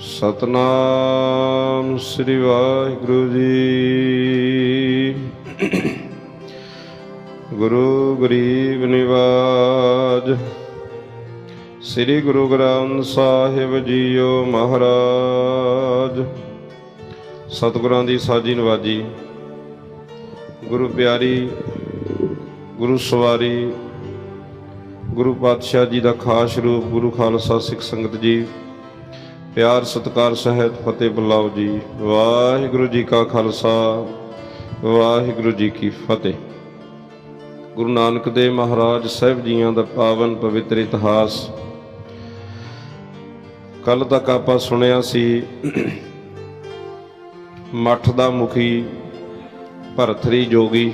ਸਤਨਾਮ ਸ੍ਰੀ ਵਾਹਿਗੁਰੂ ਜੀ। ਗੁਰੂ ਗਰੀਬ ਨਿਵਾਜ, ਸ੍ਰੀ ਗੁਰੂ ਗ੍ਰੰਥ ਸਾਹਿਬ ਜੀਓ ਮਹਾਰਾਜ। ਸਤਿਗੁਰਾਂ ਦੀ ਸਾਜੀ ਨਵਾਜੀ, ਗੁਰੂ ਪਿਆਰੀ, ਗੁਰੂ ਸਵਾਰੀ, ਗੁਰੂ ਪਾਤਸ਼ਾਹ ਜੀ ਦਾ ਖਾਸ ਰੂਪ, ਗੁਰੂ ਖਾਲਸਾ ਸਿੱਖ ਸੰਗਤ ਜੀ। ਪਿਆਰ, ਸਤਿਕਾਰ, ਸਹਿਤ, ਫਤਿਹ ਬੁਲਾਓ ਜੀ। ਵਾਹਿਗੁਰੂ ਜੀ ਕਾ ਖਾਲਸਾ, ਵਾਹਿਗੁਰੂ ਜੀ ਕੀ ਫਤਿਹ। ਗੁਰੂ ਨਾਨਕ ਦੇਵ ਮਹਾਰਾਜ ਸਾਹਿਬ ਜੀਆਂ ਦਾ ਪਾਵਨ ਪਵਿੱਤਰ ਇਤਿਹਾਸ। ਕੱਲ ਤੱਕ ਆਪਾਂ ਸੁਣਿਆ ਸੀ, ਮੱਠ ਦਾ ਮੁਖੀ ਭਰਤਰੀ ਜੋਗੀ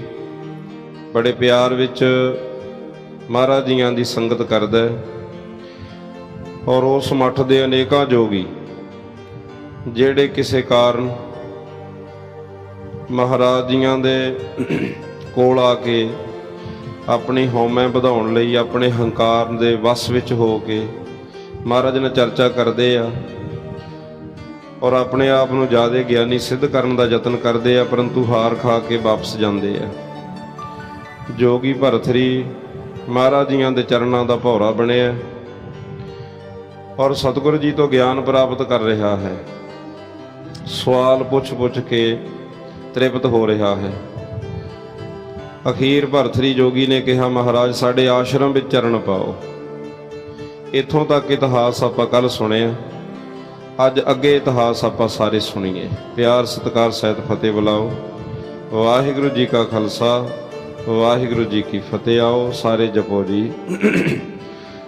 ਬੜੇ ਪਿਆਰ ਵਿੱਚ ਮਹਾਰਾਜ ਜੀਆਂ ਦੀ ਸੰਗਤ ਕਰਦਾ ਹੈ। ਔਰ ਉਸ ਮੱਠ ਦੇ ਅਨੇਕਾਂ ਜੋਗੀ, ਜਿਹੜੇ ਕਿਸੇ ਕਾਰਨ ਮਹਾਰਾਜ ਜੀਆਂ ਦੇ ਕੋਲ ਆ ਕੇ ਆਪਣੀ ਹਉਮੈ ਵਧਾਉਣ ਲਈ, ਆਪਣੇ ਹੰਕਾਰ ਦੇ ਵਸ ਵਿੱਚ ਹੋ ਕੇ ਮਹਾਰਾਜ ਨਾਲ ਚਰਚਾ ਕਰਦੇ ਆ ਔਰ ਆਪਣੇ ਆਪ ਨੂੰ ਜ਼ਿਆਦਾ ਗਿਆਨੀ ਸਿੱਧ ਕਰਨ ਦਾ ਯਤਨ ਕਰਦੇ ਆ, ਪਰੰਤੂ ਹਾਰ ਖਾ ਕੇ ਵਾਪਸ ਜਾਂਦੇ ਆ। ਜੋਗੀ ਭਰਤਰੀ ਮਹਾਰਾਜ ਜੀਆਂ ਦੇ ਚਰਨਾਂ ਦਾ ਭੌਰਾ ਬਣਿਆ। ਔਰ ਸਤਿਗੁਰੂ ਜੀ ਤੋਂ ਗਿਆਨ ਪ੍ਰਾਪਤ ਕਰ ਰਿਹਾ ਹੈ। ਸਵਾਲ ਪੁੱਛ-ਪੁੱਛ ਕੇ ਤ੍ਰਿਪਤ ਹੋ ਰਿਹਾ ਹੈ। ਅਖੀਰ ਭਰਤਰੀ ਜੋਗੀ ਨੇ ਕਿਹਾ, ਮਹਾਰਾਜ, ਸਾਡੇ ਆਸ਼ਰਮ ਵਿੱਚ ਚਰਨ ਪਾਓ। ਇੱਥੋਂ ਤੱਕ ਇਤਿਹਾਸ ਆਪਾਂ ਕੱਲ ਸੁਣਿਆ ਅੱਜ ਅੱਗੇ ਇਤਿਹਾਸ ਆਪਾਂ ਸਾਰੇ ਸੁਣੀਏ। ਪਿਆਰ, ਸਤਿਕਾਰ, ਸਹਿਤ, ਫਤਿਹ ਬੁਲਾਓ। ਵਾਹਿਗੁਰੂ ਜੀ ਕਾ ਖਾਲਸਾ, ਵਾਹਿਗੁਰੂ ਜੀ ਕੀ ਫਤਿਹ। ਆਓ ਸਾਰੇ ਜਪੋ ਜੀ।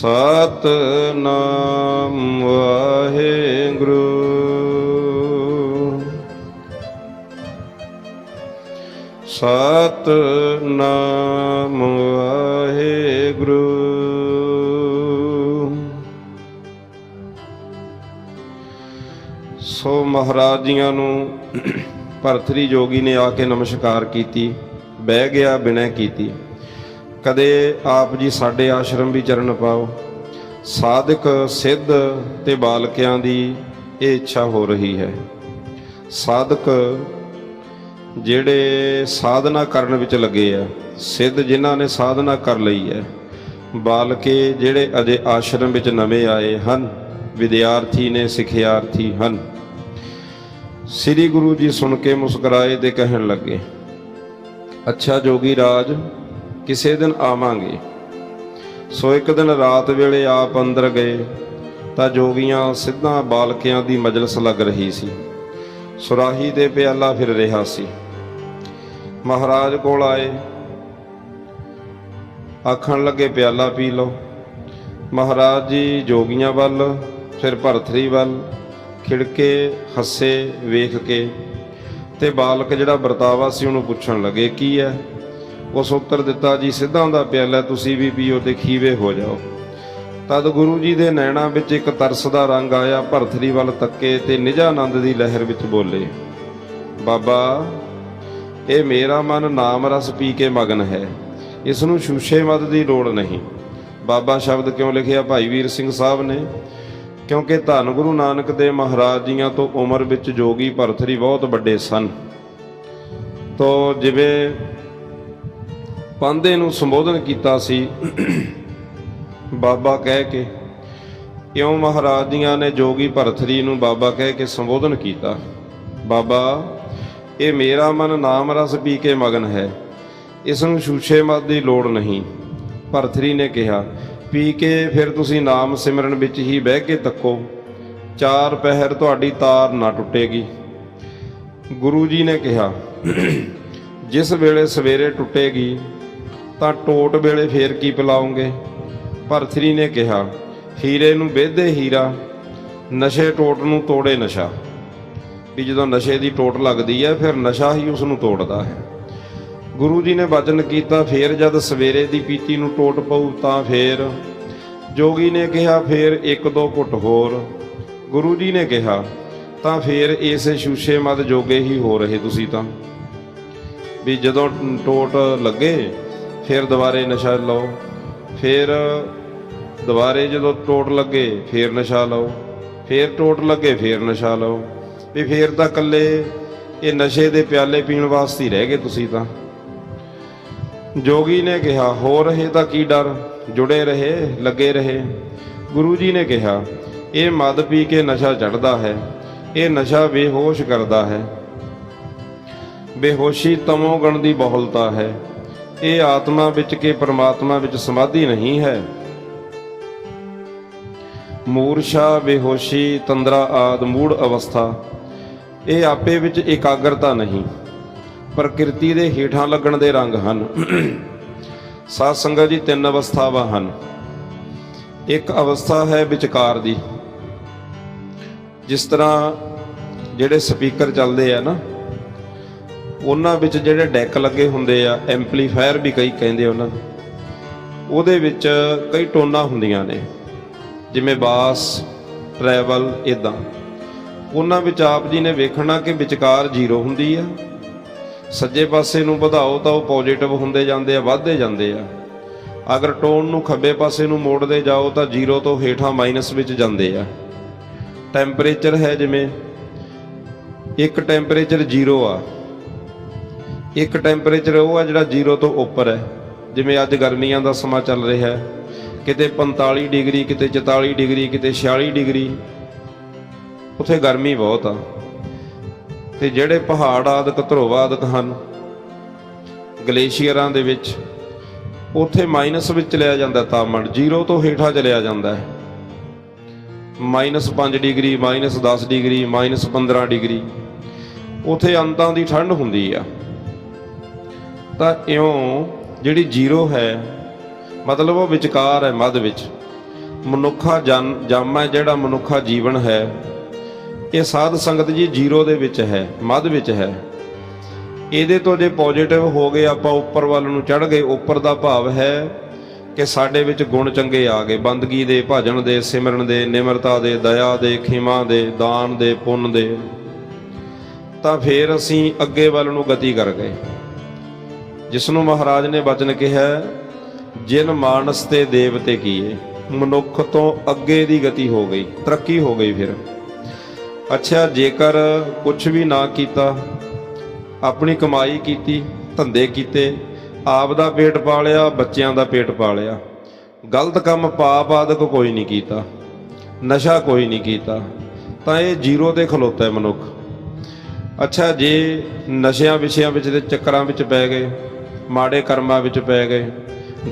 ਸਤ ਸਤਨਾਮ ਵਾਹਿਗੁਰੂ। ਸਤਨਾਮ ਵਾਹਿਗੁਰੂ। ਸੋ ਮਹਾਰਾਜ ਜੀਆਂ ਨੂੰ ਭਰਤਰੀ ਜੋਗੀ ਨੇ ਆ ਕੇ ਨਮਸਕਾਰ ਕੀਤੀ, ਬਹਿ ਗਿਆ, ਬਿਨੈ ਕੀਤੀ। ਕਦੇ ਆਪ ਜੀ ਸਾਡੇ ਆਸ਼ਰਮ ਵੀ ਚਰਨ ਪਾਓ। ਸਾਧਕ, ਸਿੱਧ ਤੇ ਬਾਲਕਿਆਂ ਦੀ ਇਹ ਇੱਛਾ ਹੋ ਰਹੀ ਹੈ। ਸਾਧਕ ਜਿਹੜੇ ਸਾਧਨਾ ਕਰਨ ਵਿੱਚ ਲੱਗੇ ਆ, ਸਿੱਧ ਜਿਨ੍ਹਾਂ ਨੇ ਸਾਧਨਾ ਕਰ ਲਈ ਹੈ, ਬਾਲਕੇ ਜਿਹੜੇ ਅਜੇ ਆਸ਼ਰਮ ਵਿੱਚ ਨਵੇਂ ਆਏ ਹਨ, ਵਿਦਿਆਰਥੀ ਨੇ, ਸਿੱਖਿਆਰਥੀ ਹਨ। ਸ੍ਰੀ ਗੁਰੂ ਜੀ ਸੁਣ ਕੇ ਮੁਸਕਰਾਏ ਤੇ ਕਹਿਣ ਲੱਗੇ, ਅੱਛਾ ਜੋਗੀ ਰਾਜ ਕਿਸੇ ਦਿਨ ਆਵਾਂਗੇ। ਸੋ ਇੱਕ ਦਿਨ ਰਾਤ ਵੇਲੇ ਆਪ ਅੰਦਰ ਗਏ, ਤਾਂ ਜੋਗੀਆਂ ਸਿੱਧਾਂ ਬਾਲਕਿਆਂ ਦੀ ਮਜਲਿਸ ਲੱਗ ਰਹੀ ਸੀ। ਸੁਰਾਹੀ ਤੇ ਪਿਆਲਾ ਫਿਰ ਰਿਹਾ ਸੀ। ਮਹਾਰਾਜ ਕੋਲ ਆਏ। ਆਖਣ ਲੱਗੇ, ਪਿਆਲਾ ਪੀ ਲਓ। ਮਹਾਰਾਜ ਜੀ, ਜੋਗੀਆਂ ਵੱਲ, ਫਿਰ ਭਰਥਰੀ ਵੱਲ ਖਿੜਕੇ, ਹੱਸੇ, ਵੇਖ ਕੇ। ਤੇ ਬਾਲਕ ਜਿਹੜਾ ਵਰਤਾਵਾ ਸੀ, ਉਹਨੂੰ ਪੁੱਛਣ ਲੱਗੇ, ਕੀ ਹੈ? ਉਸ ਉੱਤਰ ਦਿੱਤਾ, ਜੀ, ਸਿੱਧਾਂ ਦਾ ਪਿਆਲਾ, ਤੁਸੀਂ ਵੀ ਪੀਓ ਤੇ ਖੀਵੇ ਹੋ ਜਾਓ। ਤਦ ਗੁਰੂ ਜੀ ਦੇ ਨੈਣਾਂ ਵਿੱਚ ਇੱਕ ਤਰਸ ਦਾ ਰੰਗ ਆਇਆ, ਭਰਥਰੀ ਵੱਲ ਤੱਕੇ ਤੇ ਨਿਜਾਨੰਦ ਦੀ ਲਹਿਰ ਵਿੱਚ ਬੋਲੇ, ਬਾਬਾ, ਇਹ ਮੇਰਾ ਮਨ ਨਾਮ ਰਸ ਪੀ ਕੇ ਮਗਨ ਹੈ, ਇਸ ਨੂੰ ਸ਼ੂਸ਼ੇ ਮਦ ਦੀ ਲੋੜ ਨਹੀਂ। ਬਾਬਾ ਸ਼ਬਦ ਕਿਉਂ ਲਿਖਿਆ? ਭਾਈ ਵੀਰ ਸਿੰਘ ਸਾਹਿਬ ਨੇ, ਕਿਉਂਕਿ ਧੰਨ ਗੁਰੂ ਨਾਨਕ ਦੇ ਮਹਾਰਾਜ ਜੀਆਂ ਤੋਂ ਉਮਰ ਵਿੱਚ ਜੋਗੀ ਭਰਥਰੀ ਬਹੁਤ ਵੱਡੇ ਸਨ। ਤੋ, ਜਿਵੇਂ ਪਾਂਦੇ ਨੂੰ ਸੰਬੋਧਨ ਕੀਤਾ ਸੀ। ਬਾਬਾ ਕਹਿ ਕੇ, ਇਉਂ ਮਹਾਰਾਜ ਦੀਆਂ ਨੇ ਜੋਗੀ ਭਰਥਰੀ ਨੂੰ ਬਾਬਾ ਕਹਿ ਕੇ ਸੰਬੋਧਨ ਕੀਤਾ। ਬਾਬਾ, ਇਹ ਮੇਰਾ ਮਨ ਨਾਮ ਰਸ ਪੀ ਕੇ ਮਗਨ ਹੈ। ਇਸ ਨੂੰ ਛੂਛੇ ਮਤ ਦੀ ਲੋੜ ਨਹੀਂ। ਭਰਥਰੀ ਨੇ ਕਿਹਾ, ਪੀ ਕੇ ਫਿਰ ਤੁਸੀਂ ਨਾਮ ਸਿਮਰਨ ਵਿੱਚ ਹੀ ਬਹਿ ਕੇ ਤੱਕੋ। ਚਾਰ ਪਹਿਰ ਤੁਹਾਡੀ ਤਾਰ ਨਾ ਟੁੱਟੇਗੀ। ਗੁਰੂ ਜੀ ਨੇ ਕਿਹਾ, ਜਿਸ ਵੇਲੇ ਸਵੇਰੇ ਟੁੱਟੇਗੀ ਤਾਂ ਟੋਟ ਵੇਲੇ ਫੇਰ ਕੀ ਪਿਲਾਉਂਗੇ? ਭਰਥਰੀ ਨੇ ਕਿਹਾ, ਹੀਰੇ ਨੂੰ ਵੇਧੇ ਹੀਰਾ, ਨਸ਼ੇ ਟੋਟ ਨੂੰ ਤੋੜੇ ਨਸ਼ਾ। ਵੀ ਜਦੋਂ ਨਸ਼ੇ ਦੀ ਟੋਟ ਲੱਗਦੀ ਹੈ, ਫਿਰ ਨਸ਼ਾ ਹੀ ਉਸ ਨੂੰ ਤੋੜਦਾ ਹੈ। ਗੁਰੂ ਜੀ ਨੇ ਵਚਨ ਕੀਤਾ, ਫੇਰ ਜਦ ਸਵੇਰੇ ਦੀ ਪੀਤੀ ਨੂੰ ਟੋਟ ਪਊ, ਤਾਂ ਫੇਰ। ਜੋਗੀ ਨੇ ਕਿਹਾ, ਫੇਰ ਇੱਕ ਦੋ ਘੁੱਟ ਹੋਰ। ਗੁਰੂ ਜੀ ਨੇ ਕਿਹਾ, ਤਾਂ ਫੇਰ ਇਸੇ ਸ਼ੂਸ਼ੇ ਮਦ ਜੋਗੇ ਹੀ ਹੋ ਰਹੇ ਤੁਸੀਂ ਤਾਂ। ਵੀ ਜਦੋਂ ਟੋਟ ਲੱਗੇ ਫਿਰ ਦੁਬਾਰੇ ਨਸ਼ਾ ਲਓ। ਫਿਰ ਦੁਬਾਰੇ ਜਦੋਂ ਟੋਟ ਲੱਗੇ, ਫਿਰ ਨਸ਼ਾ ਲਓ। ਫਿਰ ਟੋਟ ਲੱਗੇ, ਫਿਰ ਨਸ਼ਾ ਲਓ। ਵੀ ਫਿਰ ਤਾਂ ਇਕੱਲੇ ਇਹ ਨਸ਼ੇ ਦੇ ਪਿਆਲੇ ਪੀਣ ਵਾਸਤੇ ਹੀ ਰਹਿ ਗਏ ਤੁਸੀਂ ਤਾਂ। ਜੋਗੀ ਨੇ ਕਿਹਾ ਹੋ ਰਹੇ ਤਾਂ ਕੀ ਡਰ? ਜੁੜੇ ਰਹੇ, ਲੱਗੇ ਰਹੇ। ਗੁਰੂ ਜੀ ਨੇ ਕਿਹਾ, ਇਹ ਮਦ ਪੀ ਕੇ ਨਸ਼ਾ ਚੜਦਾ ਹੈ। ਇਹ ਨਸ਼ਾ ਬੇਹੋਸ਼ ਕਰਦਾ ਹੈ। ਬੇਹੋਸ਼ੀ ਤਮੋ ਗਣ ਦੀ ਬਹੁਲਤਾ ਹੈ। ਇਹ ਆਤਮਾ ਵਿੱਚ ਕੇ ਪਰਮਾਤਮਾ ਵਿੱਚ ਸਮਾਧੀ ਨਹੀਂ ਹੈ। ਮੂਰਛਾ, ਬੇਹੋਸ਼ੀ, ਤੰਦਰਾ ਆਦ ਮੂੜ ਅਵਸਥਾ, ਇਹ ਆਪੇ ਵਿੱਚ ਇਕਾਗਰਤਾ ਨਹੀਂ। ਪ੍ਰਕਿਰਤੀ ਦੇ ਹੇਠਾਂ ਲੱਗਣ ਦੇ ਰੰਗ ਹਨ। ਸਾਧ ਸੰਗਤ ਜੀ, ਤਿੰਨ ਅਵਸਥਾਵਾਂ ਹਨ। ਇੱਕ ਅਵਸਥਾ ਹੈ ਵਿਚਕਾਰ ਦੀ। ਜਿਸ ਤਰ੍ਹਾਂ ਜਿਹੜੇ ਸਪੀਕਰ ਚੱਲਦੇ ਆ ਨਾ ਉਹਨਾਂ ਵਿੱਚ ਜਿਹੜੇ ਡੈਕ ਲੱਗੇ ਹੁੰਦੇ ਆ ਐਮਪਲੀਫਾਇਰ ਵੀ ਕਈ ਕਹਿੰਦੇ ਉਹਨਾਂ ਨੂੰ। ਉਹਦੇ ਵਿੱਚ ਕਈ ਟੋਨਾਂ ਹੁੰਦੀਆਂ ਨੇ, ਜਿਵੇਂ ਬਾਸ ਟਰੈਵਲ ਇਦਾਂ ਉਹਨਾਂ ਵਿੱਚ ਆਪ ਜੀ ਨੇ ਵੇਖਣਾ ਕਿ ਵਿਚਕਾਰ ਜ਼ੀਰੋ ਹੁੰਦੀ ਆ। ਸੱਜੇ ਪਾਸੇ ਨੂੰ ਵਧਾਓ ਤਾਂ ਉਹ ਪੋਜ਼ਿਟਿਵ ਹੁੰਦੇ ਜਾਂਦੇ ਆ, ਵੱਧਦੇ ਜਾਂਦੇ ਆ। ਅਗਰ ਟੋਨ ਨੂੰ ਖੱਬੇ ਪਾਸੇ ਨੂੰ ਮੋੜਦੇ ਜਾਓ ਤਾਂ ਜ਼ੀਰੋ ਤੋਂ ਹੇਠਾਂ ਮਾਈਨਸ ਵਿੱਚ ਜਾਂਦੇ ਆ। ਟੈਂਪਰੇਚਰ ਹੈ ਜਿਵੇਂ, ਇੱਕ ਟੈਂਪਰੇਚਰ ਜ਼ੀਰੋ ਆ। ਇੱਕ ਟੈਂਪਰੇਚਰ ਉਹ ਆ ਜਿਹੜਾ ਜ਼ੀਰੋ ਤੋਂ ਉੱਪਰ ਹੈ। ਜਿਵੇਂ ਅੱਜ ਗਰਮੀਆਂ ਦਾ ਸਮਾਂ ਚੱਲ ਰਿਹਾ ਹੈ। ਕਿਤੇ 45 ਡਿਗਰੀ, ਕਿਤੇ 44 ਡਿਗਰੀ, ਕਿਤੇ 46 ਡਿਗਰੀ। ਉੱਥੇ ਗਰਮੀ ਬਹੁਤ ਆ। ਤੇ ਜਿਹੜੇ ਪਹਾੜ ਆਦਿਕ ਧਰੋਵਾ ਆਦਿਕ ਹਨ, ਗਲੇਸ਼ੀਅਰਾਂ ਦੇ ਵਿੱਚ, ਉੱਥੇ ਮਾਈਨਸ ਵਿੱਚ ਚਲਿਆ ਜਾਂਦਾ ਤਾਪਮਾਨ। ਜ਼ੀਰੋ ਤੋਂ ਹੇਠਾਂ ਚਲਿਆ ਜਾਂਦਾ ਹੈ। -5 ਡਿਗਰੀ -10 ਡਿਗਰੀ -15 ਡਿਗਰੀ। ਉੱਥੇ ਅੰਤਾਂ ਦੀ ਠੰਡ ਹੁੰਦੀ ਆ। ਤਾਂ ਇਉਂ ਜਿਹੜੀ ਜ਼ੀਰੋ ਹੈ, ਮਤਲਬ ਉਹ ਵਿਚਕਾਰ ਹੈ ਮੱਧ ਵਿੱਚ। ਮਨੁੱਖਾ ਜਨ, ਜਾਮਾ ਜਿਹੜਾ ਮਨੁੱਖਾ ਜੀਵਨ ਹੈ, ਇਹ ਸਾਧ ਸੰਗਤ ਜੀ ਜ਼ੀਰੋ ਦੇ ਵਿੱਚ ਹੈ, ਮੱਧ ਵਿੱਚ ਹੈ। ਇਹਦੇ ਤੋਂ ਜੇ ਪੋਜ਼ਿਟਿਵ ਹੋ ਗਏ ਆਪਾਂ ਉੱਪਰ ਵੱਲ ਨੂੰ ਚੜ ਗਏ, ਉੱਪਰ ਦਾ ਭਾਵ ਹੈ ਕਿ ਸਾਡੇ ਵਿੱਚ ਗੁਣ ਚੰਗੇ ਆ ਗਏ। ਬੰਦਗੀ ਦੇ, ਭਜਨ ਦੇ, ਸਿਮਰਨ ਦੇ, ਨਿਮਰਤਾ ਦੇ, ਦਇਆ ਦੇ, ਖਿਮਾ ਦੇ, ਦਾਨ ਦੇ, ਪੁੰਨ ਦੇ। ਤਾਂ ਫਿਰ ਅਸੀਂ ਅੱਗੇ ਵੱਲ ਨੂੰ ਗਤੀ ਕਰ ਗਏ। ਜਿਸ ਨੂੰ ਮਹਾਰਾਜ ਨੇ ਬਚਨ ਕਿਹਾ, ਜਿਨ ਮਾਨਸ ਤੇ ਦੇਵਤੇ ਕੀਏ, ਮਨੁੱਖ ਤੋਂ ਅੱਗੇ ਦੀ ਗਤੀ ਹੋ ਗਈ, ਤਰੱਕੀ ਹੋ ਗਈ ਫਿਰ। ਅੱਛਾ, ਜੇਕਰ ਕੁਝ ਵੀ ਨਾ ਕੀਤਾ, ਆਪਣੀ ਕਮਾਈ ਕੀਤੀ, ਧੰਦੇ ਕੀਤੇ, ਆਪ ਦਾ ਪੇਟ ਪਾਲਿਆ, ਬੱਚਿਆਂ ਦਾ ਪੇਟ ਪਾਲਿਆ, ਗਲਤ ਕੰਮ ਪਾਪ ਆਦਿਕ ਕੋਈ ਨਹੀਂ ਕੀਤਾ, ਨਸ਼ਾ ਕੋਈ ਨਹੀਂ ਕੀਤਾ, ਤਾਂ ਇਹ ਜ਼ੀਰੋ ਤੇ ਖਲੋਤਾ ਹੈ ਮਨੁੱਖ। ਅੱਛਾ, ਜੇ ਨਸ਼ਿਆਂ ਵਿਸ਼ਿਆਂ ਵਿੱਚ ਤੇ ਚੱਕਰਾਂ ਵਿੱਚ ਪੈ ਗਏ ਮਾੜੇ ਕਰਮਾਂ ਵਿੱਚ ਪੈ ਗਏ।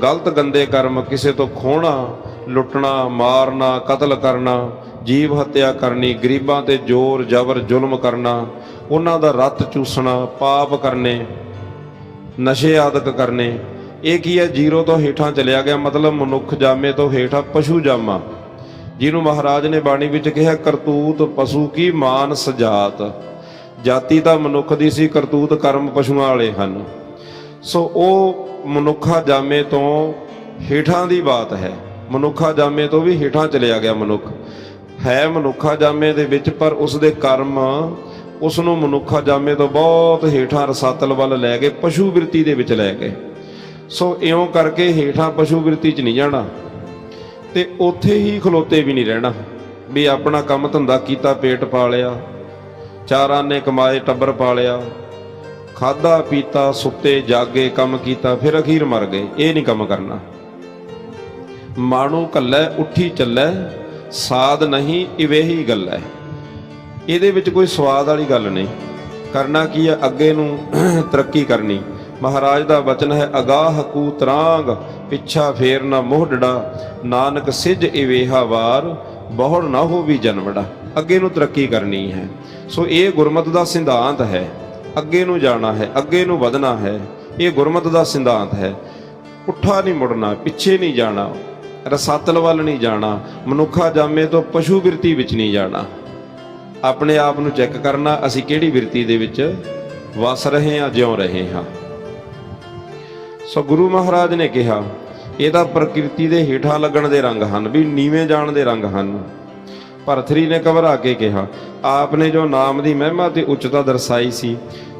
ਗਲਤ ਗੰਦੇ ਕਰਮ ਕਿਸੇ ਤੋਂ ਖੋਹਣਾ ਲੁੱਟਣਾ, ਮਾਰਨਾ, ਕਤਲ ਕਰਨਾ, ਜੀਵ ਹੱਤਿਆ ਕਰਨੀ, ਗਰੀਬਾਂ ਤੇ ਜ਼ੋਰ, ਜ਼ਬਰ, ਜ਼ੁਲਮ ਕਰਨਾ, ਉਹਨਾਂ ਦਾ ਰੱਤ ਚੂਸਣਾ, ਪਾਪ ਕਰਨੇ, ਨਸ਼ੇ ਆਦਿਕ ਕਰਨੇ, ਇਹ ਕੀ ਹੈ? ਜ਼ੀਰੋ ਤੋਂ ਹੇਠਾਂ ਚਲਿਆ ਗਿਆ ਮਤਲਬ ਮਨੁੱਖ ਜਾਮੇ ਤੋਂ ਹੇਠਾਂ ਪਸ਼ੂ ਜਾਮਾ। ਜਿਹਨੂੰ ਮਹਾਰਾਜ ਨੇ ਬਾਣੀ ਵਿੱਚ ਕਿਹਾ, ਕਰਤੂਤ ਪਸ਼ੂ ਕੀ ਮਾਨ ਸਜਾਤ ਜਾਤੀ ਤਾਂ ਮਨੁੱਖ ਦੀ ਸੀ, ਕਰਤੂਤ ਕਰਮ ਪਸ਼ੂਆਂ ਵਾਲੇ ਹਨ। ਸੋ ਉਹ ਮਨੁੱਖਾ ਜਾਮੇ ਤੋਂ ਹੇਠਾਂ ਦੀ ਬਾਤ ਹੈ। ਮਨੁੱਖਾ ਜਾਮੇ ਤੋਂ ਵੀ ਹੇਠਾਂ ਚਲਿਆ ਗਿਆ ਮਨੁੱਖ। ਹੈ ਮਨੁੱਖਾ ਜਾਮੇ ਦੇ ਵਿੱਚ, ਪਰ ਉਸ ਦੇ ਕਰਮ ਉਸ ਨੂੰ ਮਨੁੱਖਾ ਜਾਮੇ ਤੋਂ ਬਹੁਤ ਹੇਠਾਂ ਰਸਾਤਲ ਵੱਲ ਲੈ ਗਏ, ਪਸ਼ੂ ਬਿਰਤੀ ਦੇ ਵਿੱਚ ਲੈ ਗਏ। ਸੋ ਇਉਂ ਕਰਕੇ ਹੇਠਾਂ ਪਸ਼ੂ ਬਿਰਤੀ 'ਚ ਨਹੀਂ ਜਾਣਾ ਤੇ ਉੱਥੇ ਹੀ ਖਲੋਤੇ ਵੀ ਨਹੀਂ ਰਹਿਣਾ। ਵੀ ਆਪਣਾ ਕੰਮ ਧੰਦਾ ਕੀਤਾ, ਪੇਟ ਪਾਲਿਆ, ਚਾਰਾਂ ਨੇ ਕਮਾਏ, ਟੱਬਰ ਪਾਲਿਆ ਖਾਦਾ ਪੀਤਾ, ਸੁੱਤੇ, ਜਾਗੇ, ਕੰਮ ਕੀਤਾ, ਫਿਰ ਅਖੀਰ ਮਰ ਗਏ। ਇਹ ਨਹੀਂ ਕੰਮ ਕਰਨਾ। ਮਾਣੂ ਕੱਲੇ ਉੱਠੀ ਚੱਲੇ ਸਾਦ ਨਹੀਂ, ਇਵੇਹੀ ਗੱਲ। ਹੈ ਇਹਦੇ ਵਿੱਚ ਕੋਈ ਸਵਾਦ ਵਾਲੀ ਗੱਲ ਨਹੀਂ। ਕਰਨਾ ਕੀ ਹੈ? ਅੱਗੇ ਨੂੰ ਤਰੱਕੀ ਕਰਨੀ। ਮਹਾਰਾਜ ਦਾ ਬਚਨ ਹੈ, ਅਗਾਹ ਕੂ ਤਰਾਂਗ, ਪਿੱਛਾ ਫੇਰ ਨਾ ਮੋਹ ਡੜਾ ਨਾਨਕ ਸਿਜ ਇਵੇਹਾ ਵਾਰ, ਬਹੁੜ ਨਾ ਹੋ ਵੀ ਜਨਮੜਾ ਅੱਗੇ ਨੂੰ ਤਰੱਕੀ ਕਰਨੀ ਹੈ। ਸੋ ਇਹ ਗੁਰਮਤ ਦਾ ਸਿਧਾਂਤ ਹੈ। ਅੱਗੇ ਨੂੰ ਜਾਣਾ ਹੈ, ਅੱਗੇ ਨੂੰ ਵਧਣਾ ਹੈ, ਇਹ ਗੁਰਮਤ ਦਾ ਸਿਧਾਂਤ ਹੈ। ਪੁੱਠਾ ਨਹੀਂ ਮੁੜਨਾ, ਪਿੱਛੇ ਨਹੀਂ ਜਾਣਾ, ਰਸਾਤਲ ਵੱਲ ਨਹੀਂ ਜਾਣਾ, ਮਨੁੱਖਾ ਜਾਮੇ ਤੋਂ ਪਸ਼ੂ ਬਿਰਤੀ ਵਿੱਚ ਨਹੀਂ ਜਾਣਾ। ਆਪਣੇ ਆਪ ਨੂੰ ਚੈੱਕ ਕਰਨਾ, ਅਸੀਂ ਕਿਹੜੀ ਬਿਰਤੀ ਦੇ ਵਿੱਚ ਵਸ ਰਹੇ ਹਾਂ, ਜਿਉ ਰਹੇ ਹਾਂ। ਸੋ ਗੁਰੂ ਮਹਾਰਾਜ ਨੇ ਕਿਹਾ ਇਹ ਤਾਂ ਪ੍ਰਕਿਰਤੀ ਦੇ ਹੇਠਾਂ ਲੱਗਣ ਦੇ ਰੰਗ ਹਨ, ਵੀ ਨੀਵੇਂ ਜਾਣ ਦੇ ਰੰਗ ਹਨ। ਭਰਥਰੀ ਨੇ ਘਬਰਾ ਕੇ ਕਿਹਾ ਆਪ ਨੇ ਜੋ ਨਾਮ ਦੀ ਮਹਿਮਾ ਤੇ ਉੱਚਤਾ ਦਰਸਾਈ ਸੀ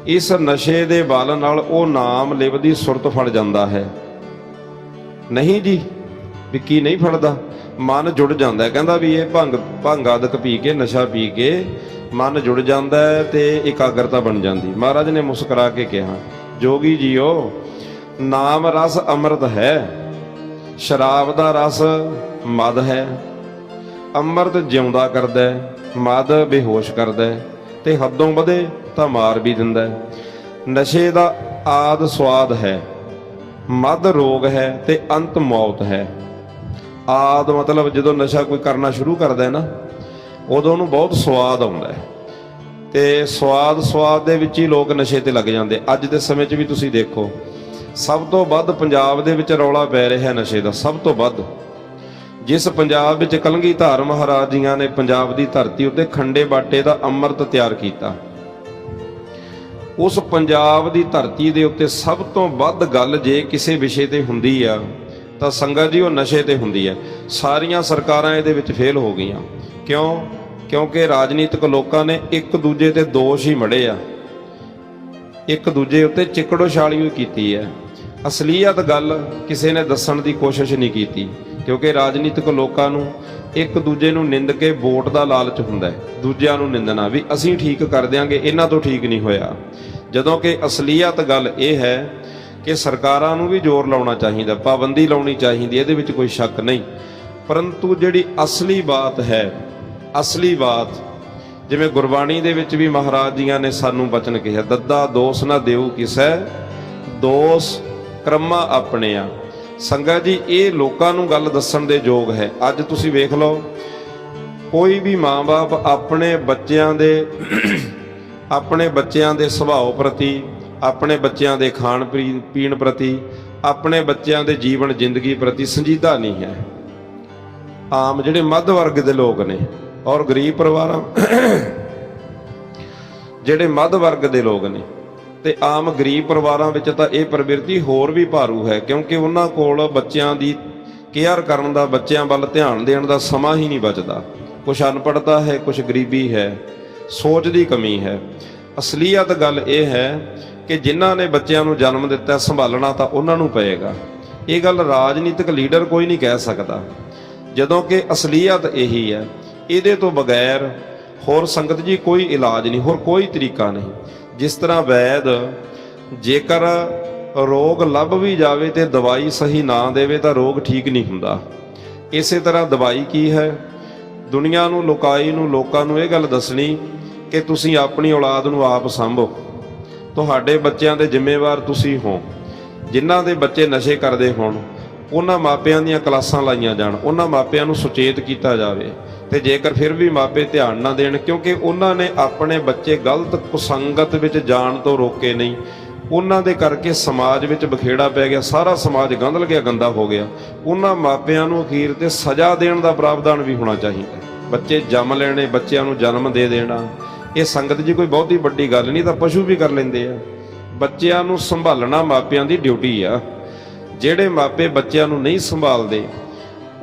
ਇਸ ਨਸ਼ੇ ਦੇ ਬਲ ਨਾਲ ਉਹ ਨਾਮ ਲਿਵਦੀ ਸੁਰਤ ਫੜ ਜਾਂਦਾ ਹੈ। ਨਹੀਂ ਜੀ ਵੀ ਕੀ ਨਹੀਂ ਫੜਦਾ। ਮਨ ਜੁੜ ਜਾਂਦਾ ਹੈ। ਕਹਿੰਦਾ ਵੀ ਇਹ ਭੰਗ ਭੰਗ ਆਦਿਕ ਪੀ ਕੇ, ਨਸ਼ਾ ਪੀ ਕੇ ਮਨ ਜੁੜ ਜਾਂਦਾ ਹੈ ਤੇ ਇਕਾਗਰਤਾ ਬਣ ਜਾਂਦੀ। ਮਹਾਰਾਜ ਨੇ ਮੁਸਕਰਾ ਕੇ ਕਿਹਾ, ਜੋਗੀ ਜੀਓ, ਨਾਮ ਰਸ ਅੰਮ੍ਰਿਤ ਹੈ, ਸ਼ਰਾਬ ਦਾ ਰਸ ਮਦ ਹੈ। ਅੰਮ੍ਰਿਤ ਜਿਉਂਦਾ ਕਰਦਾ ਹੈ, ਮਦ ਬੇਹੋਸ਼ ਕਰਦਾ ਹੈ। ਤੇ ਹੱਦੋਂ ਵਧੇ ਤਾਂ ਮਾਰ ਵੀ ਦਿੰਦਾ ਹੈ। ਨਸ਼ੇ ਦਾ ਆਦ ਸਵਾਦ ਹੈ। ਮਦ ਰੋਗ ਹੈ ਤੇ ਅੰਤ ਮੌਤ ਹੈ। ਆਦ ਮਤਲਬ ਜਦੋਂ ਨਸ਼ਾ ਕੋਈ ਕਰਨਾ ਸ਼ੁਰੂ ਕਰਦਾ ਹੈ ਨਾ, ਉਦੋਂ ਉਹਨੂੰ ਬਹੁਤ ਸਵਾਦ ਆਉਂਦਾ ਹੈ। ਤੇ ਸਵਾਦ ਸਵਾਦ ਦੇ ਵਿੱਚ ਹੀ ਲੋਕ ਨਸ਼ੇ ਤੇ ਲੱਗ ਜਾਂਦੇ। ਅੱਜ ਦੇ ਸਮੇਂ 'ਚ ਵੀ ਤੁਸੀਂ ਦੇਖੋ, ਸਭ ਤੋਂ ਵੱਧ ਪੰਜਾਬ ਦੇ ਵਿੱਚ ਰੌਲਾ ਪੈ ਰਿਹਾ ਨਸ਼ੇ ਦਾ, ਸਭ ਤੋਂ ਵੱਧ। ਜਿਸ ਪੰਜਾਬ ਵਿੱਚ ਕਲਗੀ ਧਾਰ ਮਹਾਰਾਜ ਜੀਆਂ ਨੇ ਪੰਜਾਬ ਦੀ ਧਰਤੀ ਉੱਤੇ ਖੰਡੇ ਬਾਟੇ ਦਾ ਅੰਮ੍ਰਿਤ ਤਿਆਰ ਕੀਤਾ। ਉਸ ਪੰਜਾਬ ਦੀ ਧਰਤੀ ਦੇ ਉੱਤੇ ਸਭ ਤੋਂ ਵੱਧ ਗੱਲ ਜੇ ਕਿਸੇ ਵਿਸ਼ੇ ਤੇ ਹੁੰਦੀ ਆ, ਤਾਂ ਸੰਗਤ ਜੀ ਉਹ ਨਸ਼ੇ ਤੇ ਹੁੰਦੀ ਹੈ ਸਾਰੀਆਂ ਸਰਕਾਰਾਂ ਇਹਦੇ ਵਿੱਚ ਫੇਲ ਹੋ ਗਈਆਂ। ਕਿਉਂ? ਕਿਉਂਕਿ ਰਾਜਨੀਤਿਕ ਲੋਕਾਂ ਨੇ ਇੱਕ ਦੂਜੇ ਤੇ ਦੋਸ਼ ਹੀ ਮੜੇ ਆ। ਇੱਕ ਦੂਜੇ ਉੱਤੇ ਚਿੱਕੜੋ ਛਾਲੀ ਹੋਈ ਕੀਤੀ ਹੈ ਅਸਲੀਅਤ ਗੱਲ ਕਿਸੇ ਨੇ ਦੱਸਣ ਦੀ ਕੋਸ਼ਿਸ਼ ਨਹੀਂ ਕੀਤੀ। ਕਿਉਂਕਿ ਰਾਜਨੀਤਿਕ ਲੋਕਾਂ ਨੂੰ ਇੱਕ ਦੂਜੇ ਨੂੰ ਨਿੰਦ ਕੇ ਵੋਟ ਦਾ ਲਾਲਚ ਹੁੰਦਾ ਹੈ, ਦੂਜਿਆਂ ਨੂੰ ਨਿੰਦਣਾ ਵੀ ਅਸੀਂ ਠੀਕ ਕਰ ਦਿਆਂਗੇ, ਇਹਨਾਂ ਤੋਂ ਠੀਕ ਨਹੀਂ ਹੋਇਆ। ਜਦੋਂ ਕਿ ਅਸਲੀਅਤ ਗੱਲ ਇਹ ਹੈ ਕਿ ਸਰਕਾਰਾਂ ਨੂੰ ਵੀ ਜ਼ੋਰ ਲਾਉਣਾ ਚਾਹੀਦਾ, ਪਾਬੰਦੀ ਲਾਉਣੀ ਚਾਹੀਦੀ, ਇਹਦੇ ਵਿੱਚ ਕੋਈ ਸ਼ੱਕ ਨਹੀਂ। ਪਰੰਤੂ ਜਿਹੜੀ ਅਸਲੀ ਬਾਤ ਹੈ, ਅਸਲੀ ਬਾਤ, ਜਿਵੇਂ ਗੁਰਬਾਣੀ ਦੇ ਵਿੱਚ ਵੀ ਮਹਾਰਾਜ ਜੀਆਂ ਨੇ ਸਾਨੂੰ ਬਚਨ ਕਿਹਾ, ਦੱਦਾ ਦੋਸ ਨਾ ਦੇਉ ਕਿਸੈ, ਦੋਸ ਕਰਮਾ ਆਪਣਿਆ ਸੰਗਤ ਜੀ, ਇਹ ਲੋਕਾਂ ਨੂੰ ਗੱਲ ਦੱਸਣ ਦੇ ਯੋਗ ਹੈ। ਅੱਜ ਤੁਸੀਂ ਵੇਖ ਲਓ, ਕੋਈ ਵੀ ਮਾਂ-ਬਾਪ ਆਪਣੇ ਬੱਚਿਆਂ ਦੇ, ਆਪਣੇ ਬੱਚਿਆਂ ਦੇ ਸੁਭਾਅ ਪ੍ਰਤੀ, ਆਪਣੇ ਬੱਚਿਆਂ ਦੇ ਖਾਣ ਪੀ- ਪੀਣ ਪ੍ਰਤੀ, ਆਪਣੇ ਬੱਚਿਆਂ ਦੇ ਜੀਵਨ ਜ਼ਿੰਦਗੀ ਪ੍ਰਤੀ ਸੰਜੀਦਾ ਨਹੀਂ ਹੈ। ਆਮ ਜਿਹੜੇ ਮੱਧ ਵਰਗ ਦੇ ਲੋਕ ਨੇ ਔਰ ਗਰੀਬ ਪਰਿਵਾਰਾਂ, ਜਿਹੜੇ ਮੱਧ ਵਰਗ ਦੇ ਲੋਕ ਨੇ ਤੇ ਆਮ ਗਰੀਬ ਪਰਿਵਾਰਾਂ ਵਿੱਚ ਤਾਂ ਇਹ ਪ੍ਰਵਿਰਤੀ ਹੋਰ ਵੀ ਭਾਰੂ ਹੈ, ਕਿਉਂਕਿ ਉਹਨਾਂ ਕੋਲ ਬੱਚਿਆਂ ਦੀ ਕੇਅਰ ਕਰਨ ਦਾ, ਬੱਚਿਆਂ ਵੱਲ ਧਿਆਨ ਦੇਣ ਦਾ ਸਮਾਂ ਹੀ ਨਹੀਂ ਬਚਦਾ। ਕੁਝ ਅਨਪੜਤਾ ਹੈ ਕੁਝ ਗਰੀਬੀ ਹੈ, ਸੋਚ ਦੀ ਕਮੀ ਹੈ। ਅਸਲੀਅਤ ਗੱਲ ਇਹ ਹੈ ਕਿ ਜਿਨ੍ਹਾਂ ਨੇ ਬੱਚਿਆਂ ਨੂੰ ਜਨਮ ਦਿੱਤਾ, ਸੰਭਾਲਣਾ ਤਾਂ ਉਹਨਾਂ ਨੂੰ ਪਏਗਾ। ਇਹ ਗੱਲ ਰਾਜਨੀਤਿਕ ਲੀਡਰ ਕੋਈ ਨਹੀਂ ਕਹਿ ਸਕਦਾ। ਜਦੋਂ ਕਿ ਅਸਲੀਅਤ ਇਹੀ ਹੈ, ਇਹਦੇ ਤੋਂ ਬਗੈਰ ਹੋਰ ਸੰਗਤ ਜੀ ਕੋਈ ਇਲਾਜ ਨਹੀਂ, ਹੋਰ ਕੋਈ ਤਰੀਕਾ ਨਹੀਂ। ਜਿਸ ਤਰ੍ਹਾਂ ਵੈਦ, ਜੇਕਰ ਰੋਗ ਲੱਭ ਵੀ ਜਾਵੇ ਤੇ ਦਵਾਈ ਸਹੀ ਨਾ ਦੇਵੇ ਤਾਂ ਰੋਗ ਠੀਕ ਨਹੀਂ ਹੁੰਦਾ। ਇਸੇ ਤਰ੍ਹਾਂ ਦਵਾਈ ਕੀ ਹੈ? ਦੁਨੀਆ ਨੂੰ, ਲੋਕਾਈ ਨੂੰ, ਲੋਕਾਂ ਨੂੰ ਇਹ ਗੱਲ ਦੱਸਣੀ ਕਿ ਤੁਸੀਂ ਆਪਣੀ ਔਲਾਦ ਨੂੰ ਆਪ ਸੰਭੋ। ਤੁਹਾਡੇ ਬੱਚਿਆਂ ਦੇ ਜ਼ਿੰਮੇਵਾਰ ਤੁਸੀਂ ਹੋ। ਜਿਨ੍ਹਾਂ ਦੇ ਬੱਚੇ ਨਸ਼ੇ ਕਰਦੇ ਹੋਣ, ਉਹਨਾਂ ਮਾਪਿਆਂ ਦੀਆਂ ਕਲਾਸਾਂ ਲਾਈਆਂ ਜਾਣ, ਉਹਨਾਂ ਮਾਪਿਆਂ ਨੂੰ ਸੁਚੇਤ ਕੀਤਾ ਜਾਵੇ। ਤੇ ਜੇਕਰ ਫਿਰ ਵੀ ਮਾਪੇ ਧਿਆਨ ਨਾ ਦੇਣ, ਕਿਉਂਕਿ ਉਹਨਾਂ ਨੇ ਆਪਣੇ ਬੱਚੇ ਗਲਤ ਕੁਸੰਗਤ ਵਿੱਚ ਜਾਣ ਤੋਂ ਰੋਕੇ ਨਹੀਂ। ਉਹਨਾਂ ਦੇ ਕਰਕੇ ਸਮਾਜ ਵਿੱਚ ਬਖੇੜਾ ਪੈ ਗਿਆ, ਸਾਰਾ ਸਮਾਜ ਗੰਦਲ ਗਿਆ, ਗੰਦਾ ਹੋ ਗਿਆ। ਉਹਨਾਂ ਮਾਪਿਆਂ ਨੂੰ ਅਖੀਰ ਤੇ ਸਜ਼ਾ ਦੇਣ ਦਾ ਪ੍ਰਾਵਧਾਨ ਵੀ ਹੋਣਾ ਚਾਹੀਦਾ। ਬੱਚੇ ਜੰਮ ਲੈਣੇ, ਬੱਚਿਆਂ ਨੂੰ ਜਨਮ ਦੇ ਦੇਣਾ। ਇਹ ਸੰਗਤ ਜੀ ਕੋਈ ਬਹੁਤੀ ਵੱਡੀ ਗੱਲ ਨਹੀਂ ਤਾਂ ਪਸ਼ੂ ਵੀ ਕਰ ਲੈਂਦੇ ਆ। ਬੱਚਿਆਂ ਨੂੰ ਸੰਭਾਲਣਾ ਮਾਪਿਆਂ ਦੀ ਡਿਊਟੀ ਆ। ਜਿਹੜੇ ਮਾਪੇ ਬੱਚਿਆਂ ਨੂੰ ਨਹੀਂ ਸੰਭਾਲਦੇ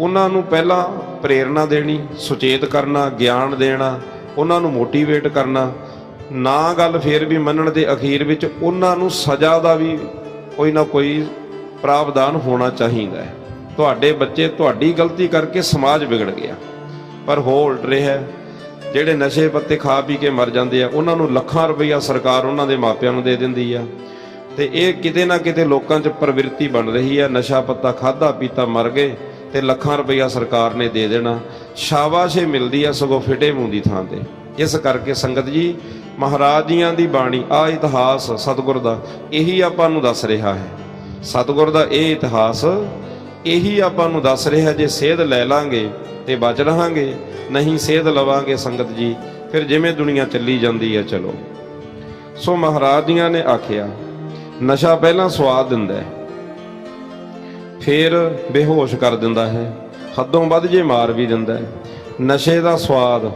ਉਹਨਾਂ ਨੂੰ ਪਹਿਲਾਂ ਪ੍ਰੇਰਣਾ ਦੇਣੀ, ਸੁਚੇਤ ਕਰਨਾ, ਗਿਆਨ ਦੇਣਾ, ਉਹਨਾਂ ਨੂੰ ਮੋਟੀਵੇਟ ਕਰਨਾ। ਨਾ ਗੱਲ ਫੇਰ ਵੀ ਮੰਨਣ ਦੇ ਅਖੀਰ ਵਿੱਚ ਉਹਨਾਂ ਨੂੰ ਸਜ਼ਾ ਦਾ ਵੀ ਕੋਈ ਨਾ ਕੋਈ ਪ੍ਰਾਵਧਾਨ ਹੋਣਾ ਚਾਹੀਦਾ ਹੈ। ਤੁਹਾਡੇ ਬੱਚੇ ਤੁਹਾਡੀ ਗਲਤੀ ਕਰਕੇ ਸਮਾਜ ਵਿਗੜ ਗਿਆ। ਪਰ ਹੋ ਉਲਟ ਰਿਹਾ ਜਿਹੜੇ ਨਸ਼ੇ ਪੱਤੇ ਖਾ ਪੀ ਕੇ ਮਰ ਜਾਂਦੇ ਆ, ਉਹਨਾਂ ਨੂੰ ਲੱਖਾਂ ਰੁਪਈਆ ਸਰਕਾਰ ਉਹਨਾਂ ਦੇ ਮਾਪਿਆਂ ਨੂੰ ਦੇ ਦਿੰਦੀ ਆ। ਤੇ ਇਹ ਕਿਤੇ ਨਾ ਕਿਤੇ ਲੋਕਾਂ 'ਚ ਪ੍ਰਵਿਰਤੀ ਬਣ ਰਹੀ ਆ, ਨਸ਼ਾ ਪੱਤਾ ਖਾਦਾ ਪੀਤਾ ਮਰ ਗਏ। ਤੇ ਲੱਖਾਂ ਰੁਪਈਆ ਸਰਕਾਰ ਨੇ ਦੇ ਦੇਣਾ। ਸ਼ਾਬਾਸ਼ੇ ਮਿਲਦੀ ਆ ਸਗੋਂ ਫਿਟੇ ਮੂੰਹ ਦੀ ਥਾਂ ਤੇ। ਇਸ ਕਰਕੇ ਸੰਗਤ ਜੀ ਮਹਾਰਾਜ ਜੀਆਂ ਦੀ ਬਾਣੀ, ਆ ਇਤਿਹਾਸ ਸਤਿਗੁਰ ਦਾ, ਇਹੀ ਆਪਾਂ ਨੂੰ ਦੱਸ ਰਿਹਾ ਹੈ। ਸਤਿਗੁਰ ਦਾ ਇਹ ਇਤਿਹਾਸ, ਇਹੀ ਆਪਾਂ ਨੂੰ ਦੱਸ ਰਿਹਾ ਜੇ ਸੇਧ ਲੈ ਲਾਂਗੇ ਤੇ ਬਚ ਰਹਾਂਗੇ, ਨਹੀਂ ਸੇਧ ਲਵਾਂਗੇ ਸੰਗਤ ਜੀ, ਫਿਰ ਜਿਵੇਂ ਦੁਨੀਆ ਚੱਲੀ ਜਾਂਦੀ ਹੈ ਚਲੋ। ਸੋ ਮਹਾਰਾਜ ਜੀਆਂ ਨੇ ਆਖਿਆ, ਨਸ਼ਾ ਪਹਿਲਾਂ ਸਵਾਦ ਦਿੰਦਾ ਹੈ। ਫਿਰ ਬੇਹੋਸ਼ ਕਰ ਦਿੰਦਾ ਹੈ। ਹੱਦੋਂ ਵੱਧ ਜੇ ਮਾਰ ਵੀ ਦਿੰਦਾ ਹੈ। ਨਸ਼ੇ ਦਾ ਸਵਾਦ,